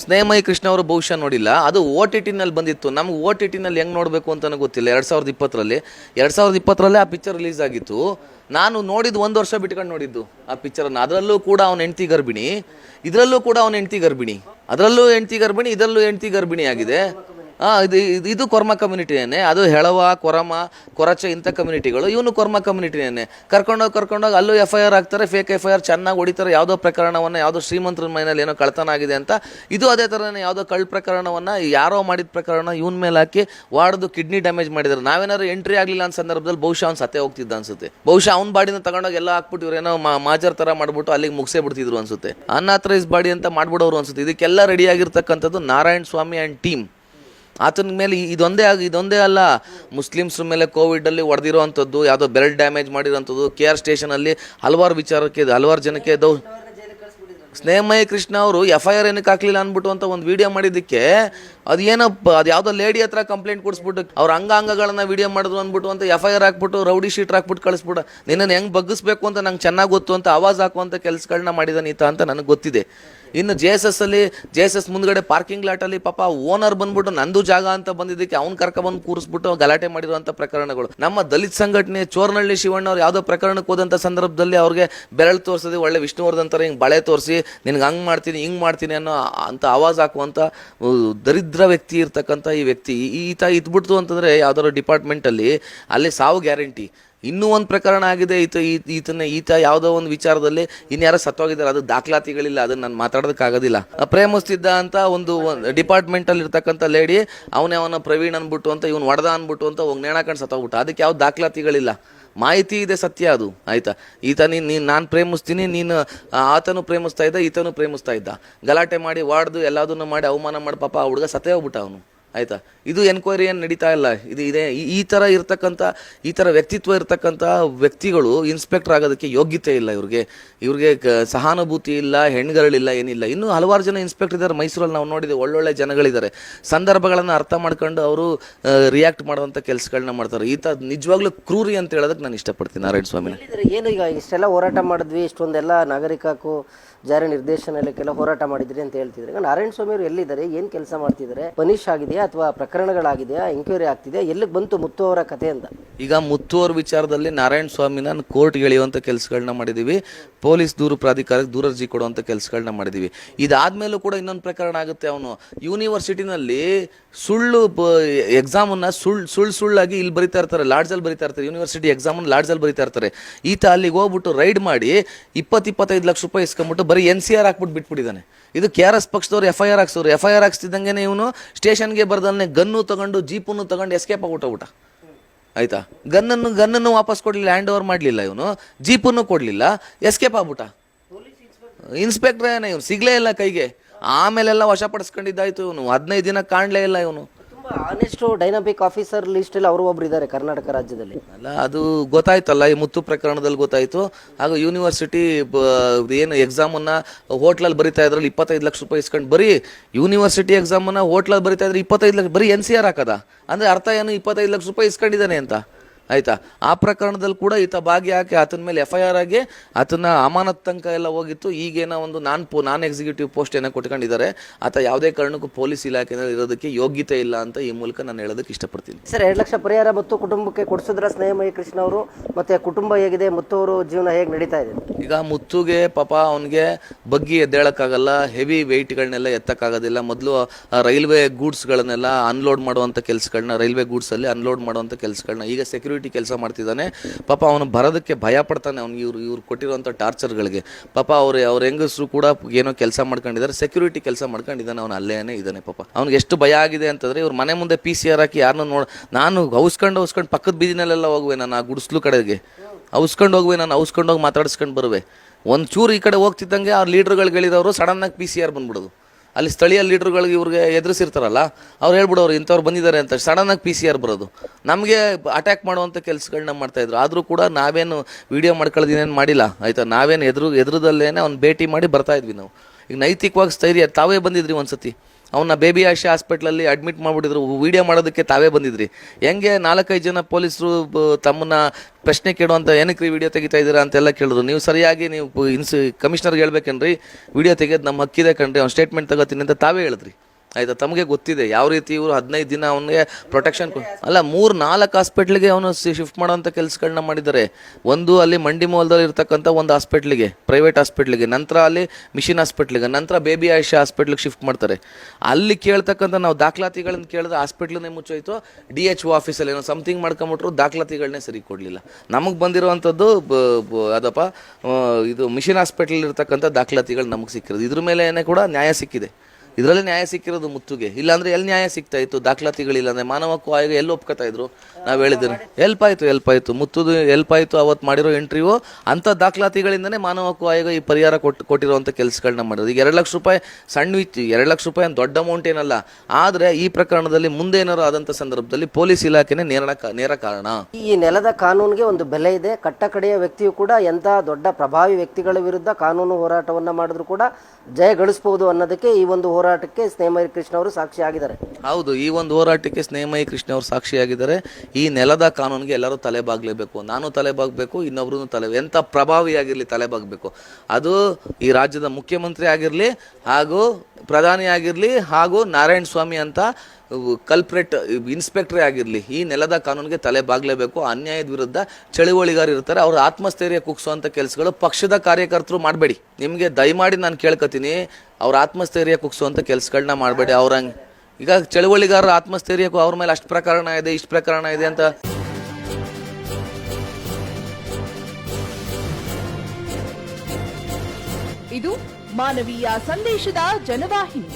Speaker 1: ಸ್ನೇಹಮಯಿ ಕೃಷ್ಣ ಅವರು ಬಹುಶಃ ನೋಡಿಲ್ಲ. ಅದು ಓ ಟಿ ಟಿನಲ್ಲಿ ಬಂದಿತ್ತು. ನಮ್ಗೆ ಓ ಟಿ ಟಿನಲ್ಲಿ ಹೆಂಗೆ ನೋಡಬೇಕು ಅಂತ ಗೊತ್ತಿಲ್ಲ. ಎರಡು ಸಾವಿರದ ಇಪ್ಪತ್ತರಲ್ಲಿ. ಎರಡು ಸಾವಿರದ ಇಪ್ಪತ್ತರಲ್ಲೇ ಆ ಪಿಕ್ಚರ್ ರಿಲೀಸ್ ಆಗಿತ್ತು. ನಾನು ನೋಡಿದ್ದು ಒಂದು ವರ್ಷ ಬಿಟ್ಕೊಂಡು ನೋಡಿದ್ದು ಆ ಪಿಕ್ಚರನ್ನು. ಅದರಲ್ಲೂ ಕೂಡ ಅವನ ಹೆಂಡತಿ ಗರ್ಭಿಣಿ. ಇದರಲ್ಲೂ ಕೂಡ ಅವನ ಹೆಂಡತಿ ಗರ್ಭಿಣಿ. ಅದರಲ್ಲೂ ಹೆಂಡ್ತಿ ಗರ್ಭಿಣಿ ಇದರಲ್ಲೂ ಹೆಂಡ್ತಿ ಗರ್ಭಿಣಿ ಆಗಿದೆ ಹಾಂ ಇದು, ಇದು- ಕೊರ್ಮ ಕಮ್ಯುನಿಟಿನೇ ಅದು ಹೆಳವ, ಕೊರಮ, ಕೊರಚ ಇಂಥ ಕಮ್ಯುನಿಟಿಗಳು, ಇವನು ಕೊರ್ಮ ಕಮ್ಯುನಿಟಿನೇ ಕರ್ಕೊಂಡೋಗಿ ಕರ್ಕೊಂಡೋಗಿ ಅಲ್ಲೂ ಎಫ್ ಐ ಆರ್ ಹಾಕ್ತಾರೆ, ಫೇಕ್ ಎಫ್ ಐ ಆರ್ ಚೆನ್ನಾಗಿ ಹೊಡಿತಾರೆ, ಯಾವುದೋ ಪ್ರಕರಣವನ್ನು, ಯಾವುದೋ ಶ್ರೀಮಂತರ ಮೈನಲ್ಲಿ ಏನೋ ಕಳ್ತನ ಆಗಿದೆ ಅಂತ. ಇದು ಅದೇ ಥರನೇ ಯಾವುದೋ ಕಳ್ ಪ್ರಕರಣವನ್ನು, ಯಾರೋ ಮಾಡಿದ ಪ್ರಕರಣ ಇವನ ಮೇಲೆ ಹಾಕಿ ವಾಡ್ದು ಕಿಡ್ನಿ ಡ್ಯಾಮೇಜ್ ಮಾಡಿದ್ದಾರೆ ನಾವೇನಾದ್ರು ಎಂಟ್ರಿ ಆಗಲಿಲ್ಲ ಅಂತ ಸಂದರ್ಭದಲ್ಲಿ ಬಹುಶಃ ಅವ್ನು ಸತ್ತೇ ಹೋಗ್ತಿದ್ದ ಅನ್ಸುತ್ತೆ. ಬಹುಶಃ ಅವ್ನ ಬಾಡಿನ ತಗೊಂಡೋಗಿ ಎಲ್ಲ ಹಾಕ್ಬಿಟ್ಟು ಇವ್ರೇನೋ ಮಾಜರ್ ಥರ ಮಾಡಿಬಿಟ್ಟು ಅಲ್ಲಿಗೆ ಮುಗಿಸೇ ಬಿಡ್ತಿದ್ರು ಅನ್ಸುತ್ತೆ. ಇಸ್ ಬಾಡಿ ಅಂತ ಮಾಡ್ಬಿಡೋರು ಅನ್ಸುತ್ತೆ. ಇದಕ್ಕೆಲ್ಲ ರೆಡಿ ಆಗಿರ್ತಕ್ಕಂಥದ್ದು ನಾರಾಯಣ್ ಸ್ವಾಮಿ ಆ್ಯಂಡ್ ಟೀಮ್ ಆತನ ಮೇಲೆ ಇದೊಂದೇ ಆಗ ಇದೊಂದೇ ಅಲ್ಲ. ಮುಸ್ಲಿಮ್ಸ್ ಮೇಲೆ ಕೋವಿಡಲ್ಲಿ ಹೊಡೆದಿರೋವಂಥದ್ದು ಯಾವುದೋ ಬೆಲ್ಟ್ ಡ್ಯಾಮೇಜ್ ಮಾಡಿರೋಂಥದ್ದು ಕೆ ಆರ್ ಸ್ಟೇಷನಲ್ಲಿ ಹಲವಾರು ವಿಚಾರಕ್ಕೆ ಹಲವಾರು ಜನಕ್ಕೆ ದೌ ಸ್ನೇಹಮಯ ಕೃಷ್ಣ ಅವರು ಎಫ್ ಐ ಆರ್ ಏನಕ್ಕೆ ಹಾಕ್ಲಿಲ್ಲ ಅಂದ್ಬಿಟ್ಟು ಅಂತ ಒಂದು ವಿಡಿಯೋ ಮಾಡಿದ್ದಕ್ಕೆ, ಅದು ಏನಪ್ಪ, ಅದು ಯಾವುದೋ ಲೇಡಿ ಹತ್ರ ಕಂಪ್ಲೇಂಟ್ ಕೊಡಿಸ್ಬಿಟ್ಟು, ಅವ್ರ ಅಂಗಾಂಗಗಳನ್ನ ವಿಡಿಯೋ ಮಾಡಿದ್ರು ಅಂದ್ಬಿಟ್ಟು ಅಂತ ಎಫ್ ಐ ಆರ್ ಹಾಕ್ಬಿಟ್ಟು ರೌಡಿ ಶೀಟ್ ಹಾಕ್ಬಿಟ್ಟು ಕಳಿಸ್ಬಿಟ್ಟು ನಿನ್ನನ್ನು ಹೆಂಗೆ ಬಗ್ಗಿಸ್ಬೇಕು ಅಂತ ನಂಗೆ ಚೆನ್ನಾಗಿ ಗೊತ್ತು ಅಂತ ಆವಾಜ್ ಹಾಕುವಂಥ ಕೆಲಸಗಳನ್ನ ಮಾಡಿದಾನೀತ ಅಂತ ನನಗೆ ಗೊತ್ತಿದೆ. ಇನ್ನು ಜೆ ಎಸ್ ಎಸ್ ಅಲ್ಲಿ ಜೆ ಎಸ್ ಎಸ್ ಮುಂದ್ಗಡೆ ಪಾರ್ಕಿಂಗ್ ಲಾಟಲ್ಲಿ ಪಾಪ ಓನರ್ ಬಂದ್ಬಿಟ್ಟು ನಂದು ಜಾಗ ಅಂತ ಬಂದಿದ್ದಕ್ಕೆ ಅವ್ನು ಕರ್ಕೊಬಂದು ಕೂರಿಸ್ಬಿಟ್ಟು ಗಲಾಟೆ ಮಾಡಿರುವಂಥ ಪ್ರಕರಣಗಳು. ನಮ್ಮ ದಲಿತ ಸಂಘಟನೆ ಚೋರ್ನಹಳ್ಳಿ ಶಿವಣ್ಣ ಅವ್ರು ಯಾವುದೋ ಪ್ರಕರಣಕ್ಕೆ ಹೋದಂಥ ಸಂದರ್ಭದಲ್ಲಿ ಅವ್ರಿಗೆ ಬೆರಳು ತೋರಿಸೋದು ಒಳ್ಳೆ ವಿಷ್ಣುವರ್ಧನ್ ಥರ ಹಿಂಗೆ ಬಳೆ ತೋರಿಸಿ, ನಿನ್ಗೆ ಹಂಗೆ ಮಾಡ್ತೀನಿ, ಹಿಂಗೆ ಮಾಡ್ತೀನಿ ಅನ್ನೋ ಅಂತ ಆವಾಜ್ ಹಾಕುವಂಥ ದರಿದ್ರ ವ್ಯಕ್ತಿ ಇರ್ತಕ್ಕಂಥ ಈ ವ್ಯಕ್ತಿ. ಈತ ಇದ್ಬಿಡ್ತು ಅಂತಂದರೆ ಯಾವ್ದಾದ್ರು ಡಿಪಾರ್ಟ್ಮೆಂಟಲ್ಲಿ ಅಲ್ಲಿ ಸಾವು ಗ್ಯಾರಂಟಿ ಇನ್ನೂ ಒಂದು ಪ್ರಕರಣ ಆಗಿದೆ. ಈತ ಈತನ ಈತ ಯಾವುದೋ ಒಂದು ವಿಚಾರದಲ್ಲಿ ಇನ್ಯಾರೋ ಸತ್ತೋಗಿದ್ದಾರೆ. ಅದು ದಾಖಲಾತಿಗಳಿಲ್ಲ. ಅದನ್ನು ನಾನು ಮಾತಾಡೋದಕ್ಕಾಗೋದಿಲ್ಲ. ಪ್ರೇಮಿಸ್ತಿದ್ದ ಅಂತ ಒಂದು ಡಿಪಾರ್ಟ್ಮೆಂಟಲ್ಲಿ ಇರ್ತಕ್ಕಂಥ ಲೇಡಿ, ಅವನೇ ಅವನ ಪ್ರವೀಣ್ ಅನ್ಬಿಟ್ಟು ಅಂತ, ಇವನು ಒಡೆದ ಅನ್ಬಿಟ್ಟು ಅಂತ ಹೋಗಿ ನೇಣಾಕಂಡು ಸತ್ತೋಗ್ಬಿಟ್ಟ. ಅದಕ್ಕೆ ಯಾವ ದಾಖಲಾತಿಗಳಿಲ್ಲ. ಮಾಹಿತಿ ಇದೆ ಸತ್ಯ ಅದು. ಆಯ್ತಾ? ಈತ ನೀನು ನೀನು ನಾನು ಪ್ರೇಮಿಸ್ತೀನಿ, ನೀನು ಆತನು ಪ್ರೇಮಿಸ್ತಾ ಇದ್ದ, ಈತನು ಪ್ರೇಮಿಸ್ತಾ ಇದ್ದ. ಗಲಾಟೆ ಮಾಡಿ, ವಾಡ್ದು ಎಲ್ಲದನ್ನು ಮಾಡಿ, ಅವಮಾನ ಮಾಡಿ, ಪಾಪ ಆ ಹುಡುಗ ಸತ್ತೇ ಹೋಗ್ಬಿಟ್ಟ ಅವನು. ಆಯ್ತಾ? ಇದು ಎನ್ಕ್ವೈರಿ ಏನು ನಡೀತಾ ಇಲ್ಲ. ಇದು ಇದೆ, ಈ- ಥರ ಇರ್ತಕ್ಕಂಥ, ಈ ಥರ ವ್ಯಕ್ತಿತ್ವ ಇರ್ತಕ್ಕಂಥ ವ್ಯಕ್ತಿಗಳು ಇನ್ಸ್ಪೆಕ್ಟರ್ ಆಗೋದಕ್ಕೆ ಯೋಗ್ಯತೆ ಇಲ್ಲ ಇವ್ರಿಗೆ. ಇವ್ರಿಗೆ ಸಹಾನುಭೂತಿ ಇಲ್ಲ ಹೆಣ್ಗಳಿಲ್ಲ ಏನಿಲ್ಲ. ಇನ್ನೂ ಹಲವಾರು ಜನ ಇನ್ಸ್ಪೆಕ್ಟರ್ ಇದ್ದಾರೆ. ಮೈಸೂರಲ್ಲಿ ನಾವು ನೋಡಿದ್ದೀವಿ ಒಳ್ಳೊಳ್ಳೆ ಜನಗಳಿದ್ದಾರೆ. ಸಂದರ್ಭಗಳನ್ನು ಅರ್ಥ ಮಾಡ್ಕೊಂಡು ಅವರು ರಿಯಾಕ್ಟ್ ಮಾಡುವಂಥ ಕೆಲಸಗಳನ್ನ ಮಾಡ್ತಾರೆ. ಈ ಥರ ನಿಜವಾಗ್ಲೂ ಕ್ರೂರಿ ಅಂತ ಹೇಳೋದಕ್ಕೆ ನಾನು ಇಷ್ಟಪಡ್ತೀನಿ. ನಾರಾಯಣ
Speaker 2: ಸ್ವಾಮಿ. ಏನು ಈಗ ಇಷ್ಟೆಲ್ಲ ಹೋರಾಟ ಮಾಡಿದ್ವಿ. ಇಷ್ಟೊಂದೆಲ್ಲ ನಾಗರಿಕ ಹಕ್ಕು ಜಾರಿ ನಿರ್ದೇಶನಾಲಯಕ್ಕೆಲ್ಲ ಹೋರಾಟ ಮಾಡಿದ್ರಿ ಅಂತ ಹೇಳ್ತಿದ್ರೆ. ನಾರಾಯಣ ಸ್ವಾಮಿ ಅವರು ಎಲ್ಲಿದ್ದಾರೆ? ಏನು ಕೆಲಸ ಮಾಡ್ತಿದ್ದಾರೆ? ಪನಿಷ್ ಆಗಿದೆಯಾ ಅಥವಾ ಪ್ರಕರಣಗಳಾಗಿದೆಯಾ? ಎಂಕ್ವೈರಿ ಆಗ್ತಿದೆಯಾ? ಎಲ್ಲಿಗೆ ಬಂತು ಮುತ್ತು ಅವರ ಕಥೆ ಅಂತ?
Speaker 1: ಈಗ ಮುತ್ತುವರ್ ವಿಚಾರದಲ್ಲಿ ನಾರಾಯಣ ಸ್ವಾಮಿನ ಕೋರ್ಟ್ಗೆ ಎಳೆಯುವಂಥ ಕೆಲಸಗಳನ್ನ ಮಾಡಿದ್ದೀವಿ ಪೊಲೀಸ್ ದೂರು ಪ್ರಾಧಿಕಾರಕ್ಕೆ ದೂರರ್ಜಿ ಕೊಡುವಂಥ ಕೆಲಸಗಳನ್ನ ಮಾಡಿದ್ದೀವಿ ಇದಾದ್ಮೇಲೂ ಕೂಡ ಇನ್ನೊಂದು ಪ್ರಕರಣ ಆಗುತ್ತೆ ಅವನು. ಯೂನಿವರ್ಸಿಟಿನಲ್ಲಿ ಸುಳ್ಳು ಎಕ್ಸಾಮನ್ನು ಸುಳ್ಳು ಸುಳ್ಳು ಸುಳ್ಳಾಗಿ ಇಲ್ಲಿ ಬರಿತಾ ಇರ್ತಾರೆ ಲಾಡ್ಜಲ್ಲಿ ಬರಿತಾ ಇರ್ತಾರೆ. ಯೂನಿವರ್ಸಿಟಿ ಎಕ್ಸಾಮನ್ನು ಲಾಡ್ಜಲ್ಲಿ ಬರಿತಾ ಇರ್ತಾರೆ. ಈತ ಅಲ್ಲಿಗೆ ಹೋಗ್ಬಿಟ್ಟು ರೈಡ್ ಮಾಡಿ ಇಪ್ಪತ್ತು ಇಪ್ಪತ್ತೈದು ಲಕ್ಷ ರೂಪಾಯಿ ಇಸ್ಕೊಂಬಿಟ್ಟು ಬರೀ ಎನ್ ಸಿ ಆರ್ ಹಾಕ್ಬಿಟ್ಟು ಬಿಟ್ಬಿಟ್ಟಿದ್ದಾನೆ. ಇದು ಕೆ ಆರ್ ಎಸ್ ಪಕ್ಷದವ್ರು, ಎಫ್ ಐ ಆರ್ ಹಾಕ್ಸೋರು. ಎಫ್ ಐ ಆರ್ ಹಾಕ್ಸ್ತಿದ್ದಂಗೆ ಇವನು ಸ್ಟೇಷನ್ಗೆ ಬರ್ದಲ್ಲೇ ಗನ್ನು ತಗೊಂಡು, ಜೀಪನ್ನು ತಗೊಂಡು ಎಸ್ಕೇಪ್ ಆಗ್ಬಿಟ್ಟೋಗ್ಬಿಟ್ಟ ಆಯ್ತಾ? ಗನ್ನನ್ನು ಗನ್ನನ್ನು ವಾಪಸ್ ಕೊಡಲಿಲ್ಲ ಹ್ಯಾಂಡ್ ಓವರ್ ಮಾಡಲಿಲ್ಲ ಇವನು. ಜೀಪನ್ನು ಕೊಡಲಿಲ್ಲ, ಎಸ್ಕೇಪ್ ಆಗ್ಬಿಟ್ಟ. ಇನ್ಸ್ಪೆಕ್ಟರ್ ಏನ ಇವನು. ಸಿಗ್ಲೇ ಇಲ್ಲ ಕೈಗೆ. ಆಮೇಲೆಲ್ಲ ವಶಪಡಿಸ್ಕೊಂಡಿದ್ದಾಯ್ತು ಇವನು. ಹದಿನೈದು ದಿನ ಕಾಣಲೇ ಇಲ್ಲ ಇವನು.
Speaker 2: ಆನೆಸ್ಟ್ ಡೈನಾಮಿಕ್ ಆಫೀಸರ್ ಲಿಸ್ಟ್ ಅಲ್ಲಿ ಅವರು ಒಬ್ರು ಇದ್ದಾರೆ ಕರ್ನಾಟಕ ರಾಜ್ಯದಲ್ಲಿ.
Speaker 1: ಅಲ್ಲ, ಅದು ಗೊತ್ತಾಯ್ತಲ್ಲ, ಈ ಮುತ್ತು ಪ್ರಕರಣದಲ್ಲಿ ಗೊತ್ತಾಯ್ತು. ಹಾಗೂ ಯೂನಿವರ್ಸಿಟಿ ಏನು ಎಕ್ಸಾಮನ್ನ ಹೋಟ್ಲಲ್ಲಿ ಬರಿತಾ ಇದ್ರಲ್ಲಿ ಇಪ್ಪತ್ತೈದು ಲಕ್ಷ ರೂಪಾಯಿ ಇಸ್ಕೊಂಡು ಬರೀ ಯೂನಿವರ್ಸಿಟಿ ಎಕ್ಸಾಮನ್ನ ಹೋಟ್ಲಲ್ಲಿ ಬರಿತಾ ಇದ್ರೆ ಇಪ್ಪತ್ತೈದು ಲಕ್ಷ, ಬರೀ ಎನ್ ಸಿ ಆರ್ ಹಾಕದ? ಅಂದ್ರೆ ಅರ್ಥ ಏನು ಇಪ್ಪತ್ತೈದು ಲಕ್ಷ ರೂಪಾಯಿ ಇಸ್ಕೊಂಡಿದ್ದಾನೆ ಅಂತ? ಆಯ್ತಾ? ಆ ಪ್ರಕರಣದಲ್ಲಿ ಕೂಡ ಈತ ಭಾಗಿ ಹಾಕಿ ಆತನ ಮೇಲೆ ಎಫ್ ಐ ಆರ್ ಆಗಿ ಆತನ ಅಮಾನತ್ ತನಕ ಎಲ್ಲ ಹೋಗಿತ್ತು. ಈಗೇನೋ ಒಂದು ನಾನ್ ಪೋ ನಾನ್ ಎಕ್ಸಿಕ್ಯೂಟಿವ್ ಪೋಸ್ಟ್ ಏನೋ ಕೊಟ್ಕೊಂಡಿದ್ದಾರೆ. ಆತ ಯಾವುದೇ ಕಾರಣಕ್ಕೂ ಪೊಲೀಸ್ ಇಲಾಖೆ ಇರೋದಕ್ಕೆ ಯೋಗ್ಯತೆ ಇಲ್ಲ ಅಂತ ಈ ಮೂಲಕ ನಾನು ಹೇಳೋದಕ್ಕೆ ಇಷ್ಟಪಡ್ತೀನಿ.
Speaker 2: ಸರ್ ಎರಡು ಲಕ್ಷ ಪರಿಹಾರ ಮತ್ತು ಕುಟುಂಬಕ್ಕೆ ಕೊಡಿಸಿದ್ರ ಸ್ನೇಹಮಯಿ ಕೃಷ್ಣ ಅವರು ಮತ್ತೆ ಕುಟುಂಬ ಹೇಗಿದೆ ಮತ್ತು ಅವರು ಜೀವನ ಹೇಗೆ ನಡೀತಾ ಇದೆ?
Speaker 1: ಈಗ ಮುತ್ತುಗೆ ಪಾಪ ಅವನಿಗೆ ಬಗ್ಗಿ ಎದ್ದೇಳಕ್ಕಾಗಲ್ಲ ಹೆವಿ ವೆಯ್ಟ್ಗಳನ್ನೆಲ್ಲ ಎತ್ತಕ್ಕಾಗೋದಿಲ್ಲ. ಮೊದಲು ರೈಲ್ವೆ ಗೂಡ್ಸ್ಗಳನ್ನೆಲ್ಲ ಅನ್ಲೋಡ್ ಮಾಡುವಂಥ ಕೆಲಸಗಳನ್ನ ರೈಲ್ವೆ ಗೂಡ್ಸಲ್ಲಿ ಅನ್ಲೋಡ್ ಮಾಡುವಂಥ ಕೆಲಸಗಳನ್ನ ಈಗ ಸೆಕ್ಯೂರಿಟಿ ಕೆಲಸ ಮಾಡ್ತಿದ್ದಾನೆ. ಪಾಪ ಅವನು ಬರೋದಕ್ಕೆ ಭಯ ಪಡ್ತಾನೆ ಅವ್ನಿಗೆ. ಇವ್ರು ಇವ್ರು ಕೊಟ್ಟಿರುವಂಥ ಟಾರ್ಚರ್ಗಳಿಗೆ ಪಾಪ ಅವ್ರು, ಅವ್ರ ಹೆಂಗಸರು ಕೂಡ ಏನೋ ಕೆಲಸ ಮಾಡ್ಕೊಂಡಿದ್ದಾರೆ. ಸೆಕ್ಯೂರಿಟಿ ಕೆಲಸ ಮಾಡ್ಕೊಂಡಿದ್ದಾನೆ. ಅವನು ಅಲ್ಲೇನೇ ಇದ್ದಾನೆ ಪಾಪ. ಅವ್ನಿಗೆ ಎಷ್ಟು ಭಯ ಆಗಿದೆ ಅಂತಂದರೆ ಇವ್ರ ಮನೆ ಮುಂದೆ ಪಿ ಸಿ ಆರ್ ಹಾಕಿ ಯಾರನ್ನ ನೋಡ, ನಾನು ಹೌಸ್ಕೊಂಡು ಹೌಸ್ಕೊಂಡು ಪಕ್ಕದ ಬೀದಿನಲ್ಲೆಲ್ಲ ಹೋಗುವೆ ನಾನು ಆ ಗುಡಿಸ್ಲು ಕಡೆಗೆ. ಹೌಸ್ಕೊಂಡು ಹೋಗುವೆ ನಾನು ಹೌಸ್ಕೊಂಡು ಹೋಗಿ ಮಾತಾಡಿಸ್ಕೊಂಡು ಬರುವೆ. ಒಂದು ಚೂರು ಈ ಕಡೆ ಹೋಗ್ತಿದ್ದಂಗೆ ಆ ಲೀಡ್ರ್ಗಳು ಹೇಳಿದವರು ಸಡನ್ನಾಗಿ ಪಿ ಸಿ ಆರ್ ಬಂದ್ಬಿಡೋದು. ಅಲ್ಲಿ ಸ್ಥಳೀಯ ಲೀಡ್ರುಗಳಿಗೆ ಇವ್ರಿಗೆ ಎದುರಿಸಿರ್ತಾರಲ್ಲ, ಅವ್ರು ಹೇಳ್ಬಿಡೋರು, ಇಂಥವ್ರು ಬಂದಿದ್ದಾರೆ ಅಂತ ಸಡನ್ನಾಗಿ ಪಿ ಸಿ ಆರ್ ಬರೋದು. ನಮಗೆ ಅಟ್ಯಾಕ್ ಮಾಡುವಂಥ ಕೆಲಸಗಳನ್ನ ಮಾಡ್ತಾಯಿದ್ರು ಆದರೂ ಕೂಡ ನಾವೇನು ವಿಡಿಯೋ ಮಾಡ್ಕೊಳ್ಳೋದಿನೇನು ಮಾಡಿಲ್ಲ, ಆಯಿತಾ? ನಾವೇನು ಎದುರು, ಎದುರದಲ್ಲೇನೆ ಅವ್ನು ಭೇಟಿ ಮಾಡಿ ಬರ್ತಾಯಿದ್ವಿ ನಾವು. ಈಗ ನೈತಿಕವಾಗಿ ಸ್ಥೈರ್ಯ, ತಾವೇ ಬಂದಿದ್ರಿ ಒಂದ್ಸತಿ? ಅವನ್ನ ಬೇಬಿ ಆಶಿ ಹಾಸ್ಪಿಟ್ಲಲ್ಲಿ ಅಡ್ಮಿಟ್ ಮಾಡಿಬಿಟ್ಟಿದ್ರು. ವಿಡಿಯೋ ಮಾಡೋದಕ್ಕೆ ತಾವೇ ಬಂದಿದ್ರಿ. ಹೆಂಗೆ ನಾಲ್ಕೈದು ಜನ ಪೊಲೀಸರು ತಮ್ಮನ್ನ ಪ್ರಶ್ನೆ ಕೇಳುವಂಥ ಏನಕ್ಕೆ ರೀ ವಿಡಿಯೋ ತೆಗಿತಾ ಇದ್ದೀರಾ ಅಂತೆಲ್ಲ ಕೇಳಿದ್ರು. ನೀವು ಸರಿಯಾಗಿ ನೀವು ಇನ್ಸ್ ಕಮಿಷನರ್ಗೆ ಹೇಳ್ಬೇಕೇನ್ರಿ? ವಿಡಿಯೋ ತೆಗೆದು ನಮ್ಮ ಹಕ್ಕಿದೆ ಕಣ್ರಿ. ಅವ್ನು ಸ್ಟೇಟ್ಮೆಂಟ್ ತಗೋತೀನಿ ಅಂತ ತಾವೇ ಹೇಳಿದ್ರಿ. ಆಯ್ತಾ? ತಮಗೆ ಗೊತ್ತಿದೆ, ಯಾವ ರೀತಿ ಇವರು ಹದಿನೈದು ದಿನ ಅವನಿಗೆ ಪ್ರೊಟೆಕ್ಷನ್ ಅಲ್ಲ, ಮೂರು ನಾಲ್ಕು ಹಾಸ್ಪಿಟ್ಲಿಗೆ ಅವನು ಶಿಫ್ಟ್ ಮಾಡೋಂಥ ಕೆಲಸಗಳನ್ನ ಮಾಡಿದ್ದಾರೆ ಒಂದು ಅಲ್ಲಿ ಮಂಡಿ ಮೋಲ್ದಲ್ಲಿ ಇರ್ತಕ್ಕಂಥ ಒಂದು ಹಾಸ್ಪಿಟ್ಲಿಗೆ ಪ್ರೈವೇಟ್ ಹಾಸ್ಪಿಟ್ಲಿಗೆ ನಂತರ ಅಲ್ಲಿ ಮಿಷಿನ್ ಹಾಸ್ಪಿಟ್ಲಿಗೆ ನಂತರ ಬೇಬಿ ಆಯುಷ ಹಾಸ್ಪಿಟ್ಲಿಗೆ ಶಿಫ್ಟ್ ಮಾಡ್ತಾರೆ. ಅಲ್ಲಿ ಕೇಳ್ತಕ್ಕಂಥ ನಾವು ದಾಖಲಾತಿಗಳನ್ನು ಕೇಳಿದ್ರೆ ಹಾಸ್ಪಿಟ್ಲನ್ನೇ ಮುಚ್ಚೋಯ್ತು ಡಿ ಎಚ್ ಒ ಆಫೀಸಲ್ಲಿ ಏನೋ ಸಮಥಿಂಗ್ ಮಾಡ್ಕೊಂಬಿಟ್ರು, ದಾಖಲಾತಿಗಳನ್ನೇ ಸರಿ ಕೊಡಲಿಲ್ಲ. ನಮಗೆ ಬಂದಿರುವಂಥದ್ದು ಅದಪ್ಪ ಇದು ಮಿಷಿನ್ ಹಾಸ್ಪಿಟ್ಲ್ ಇರ್ತಕ್ಕಂಥ ದಾಖಲಾತಿಗಳು ನಮಗೆ ಸಿಕ್ಕಿರೋದು. ಇದ್ರ ಮೇಲೆ ಕೂಡ ನ್ಯಾಯ ಸಿಕ್ಕಿದೆ. ಇದರಲ್ಲಿ ನ್ಯಾಯ ಸಿಕ್ಕಿರೋದು ಮುತ್ತುಗೆ. ಇಲ್ಲಾಂದ್ರೆ ಎಲ್ಲಿ ನ್ಯಾಯ ಸಿಗ್ತಾ ಇತ್ತು? ದಾಖಲಾತಿಗಳಿಲ್ಲ ಅಂದ್ರೆ ಮಾನವ ಹಕ್ಕು ಆಯೋಗ ಎಲ್ಲಿ ಒಪ್ಕೋತಾ ಇದ್ರು? ನಾವು ಹೇಳಿದ್ದೇನೆ ಹೆಲ್ಪ್ ಆಯ್ತು ಹೆಲ್ಪ್ ಆಯ್ತು. ಮುತ್ತುದು ಹೆಲ್ಪ್ ಆಯ್ತು. ಅವತ್ತು ಮಾಡಿರೋ ಇಂಟರ್ವ್ಯೂ ಅಂತ ದಾಖಲಾತಿಗಳಿಂದನೇ ಮಾನವ ಹಕ್ಕು ಆಯೋಗ ಈ ಪರಿಹಾರ ಕೊಟ್ಟು ಕೊಟ್ಟಿರುವಂಥ ಕೆಲಸಗಳನ್ನ ಮಾಡೋದು ಈಗ ಎರಡು ಲಕ್ಷ ರೂಪಾಯಿ ಸಣ್ಣ ಇತ್ತು ಎರಡು ಲಕ್ಷ ರೂಪಾಯಿ ದೊಡ್ಡ ಅಮೌಂಟ್ ಏನಲ್ಲ. ಆದ್ರೆ ಈ ಪ್ರಕರಣದಲ್ಲಿ ಮುಂದೆ ಏನಾರು ಆದಂಥ ಸಂದರ್ಭದಲ್ಲಿ ಪೊಲೀಸ್ ಇಲಾಖೆನೇ ನೇರ ನೇರ ಕಾರಣ.
Speaker 2: ಈ ನೆಲದ ಕಾನೂನಿಗೆ ಒಂದು ಬೆಲೆ ಇದೆ. ಕಟ್ಟಕಡೆಯ ವ್ಯಕ್ತಿಯು ಕೂಡ ಎಂಥ ದೊಡ್ಡ ಪ್ರಭಾವಿ ವ್ಯಕ್ತಿಗಳ ವಿರುದ್ಧ ಕಾನೂನು ಹೋರಾಟವನ್ನ ಮಾಡಿದ್ರು ಕೂಡ ಜಯ ಗಳಿಸಬಹುದು ಅನ್ನೋದಕ್ಕೆ ಈ ಒಂದು ಹೋರಾಟಕ್ಕೆ ಸ್ನೇಹಮಯಿ ಕೃಷ್ಣ ಅವರು ಸಾಕ್ಷಿ ಆಗಿದ್ದಾರೆ.
Speaker 1: ಹೌದು, ಈ ಒಂದು ಹೋರಾಟಕ್ಕೆ ಸ್ನೇಹಮಯಿ ಕೃಷ್ಣ ಅವರು ಸಾಕ್ಷಿಯಾಗಿದ್ದಾರೆ ಈ ನೆಲದ ಕಾನೂನಿಗೆ ಎಲ್ಲರೂ ತಲೆ ಬಾಗ್ಲೇಬೇಕು. ನಾನು ತಲೆ ಬಾಗಬೇಕು ಇನ್ನೊಬ್ರು ತಲೆ ಎಂಥ ಪ್ರಭಾವಿಯಾಗಿರಲಿ ತಲೆ ಬಾಗಬೇಕು. ಅದು ಈ ರಾಜ್ಯದ ಮುಖ್ಯಮಂತ್ರಿ ಆಗಿರಲಿ ಹಾಗೂ ಪ್ರಧಾನಿ ಆಗಿರಲಿ ಹಾಗೂ ನಾರಾಯಣ ಸ್ವಾಮಿ ಅಂತ ಕಲ್ಪ್ರೇಟ್ ಇನ್ಸ್ಪೆಕ್ಟ್ರೇ ಆಗಿರಲಿ, ಈ ನೆಲದ ಕಾನೂನಿಗೆ ತಲೆ ಬಾಗಲೇಬೇಕು, ಅನ್ಯಾಯದ ವಿರುದ್ಧ ಚಳುವಳಿಗಾರ ಇರ್ತಾರೆ, ಅವ್ರ ಆತ್ಮಸ್ಥೈರ್ಯ ಕುಗ್ಸುವಂಥ ಕೆಲಸಗಳು ಪಕ್ಷದ ಕಾರ್ಯಕರ್ತರು ಮಾಡಬೇಡಿ. ನಿಮಗೆ ದಯಮಾಡಿ ನಾನು ಕೇಳ್ಕೊತೀನಿ, ಅವ್ರ ಆತ್ಮಸ್ಥೈರ್ಯ ಕುಗ್ಸುವಂಥ ಕೆಲಸಗಳನ್ನ ಮಾಡಬೇಡಿ ಅವ್ರಂಗೆ ಈಗ ಚಳುವಳಿಗಾರರ ಆತ್ಮಸ್ಥೈರ್ಯಕ್ಕೂ ಅವ್ರ ಮೇಲೆ ಅಷ್ಟು ಪ್ರಕರಣ ಇದೆ, ಇಷ್ಟು ಪ್ರಕರಣ ಇದೆ ಅಂತ.
Speaker 3: ಇದು ಮಾನವೀಯ ಸಂದೇಶದ ಜನವಾಹಿನಿ.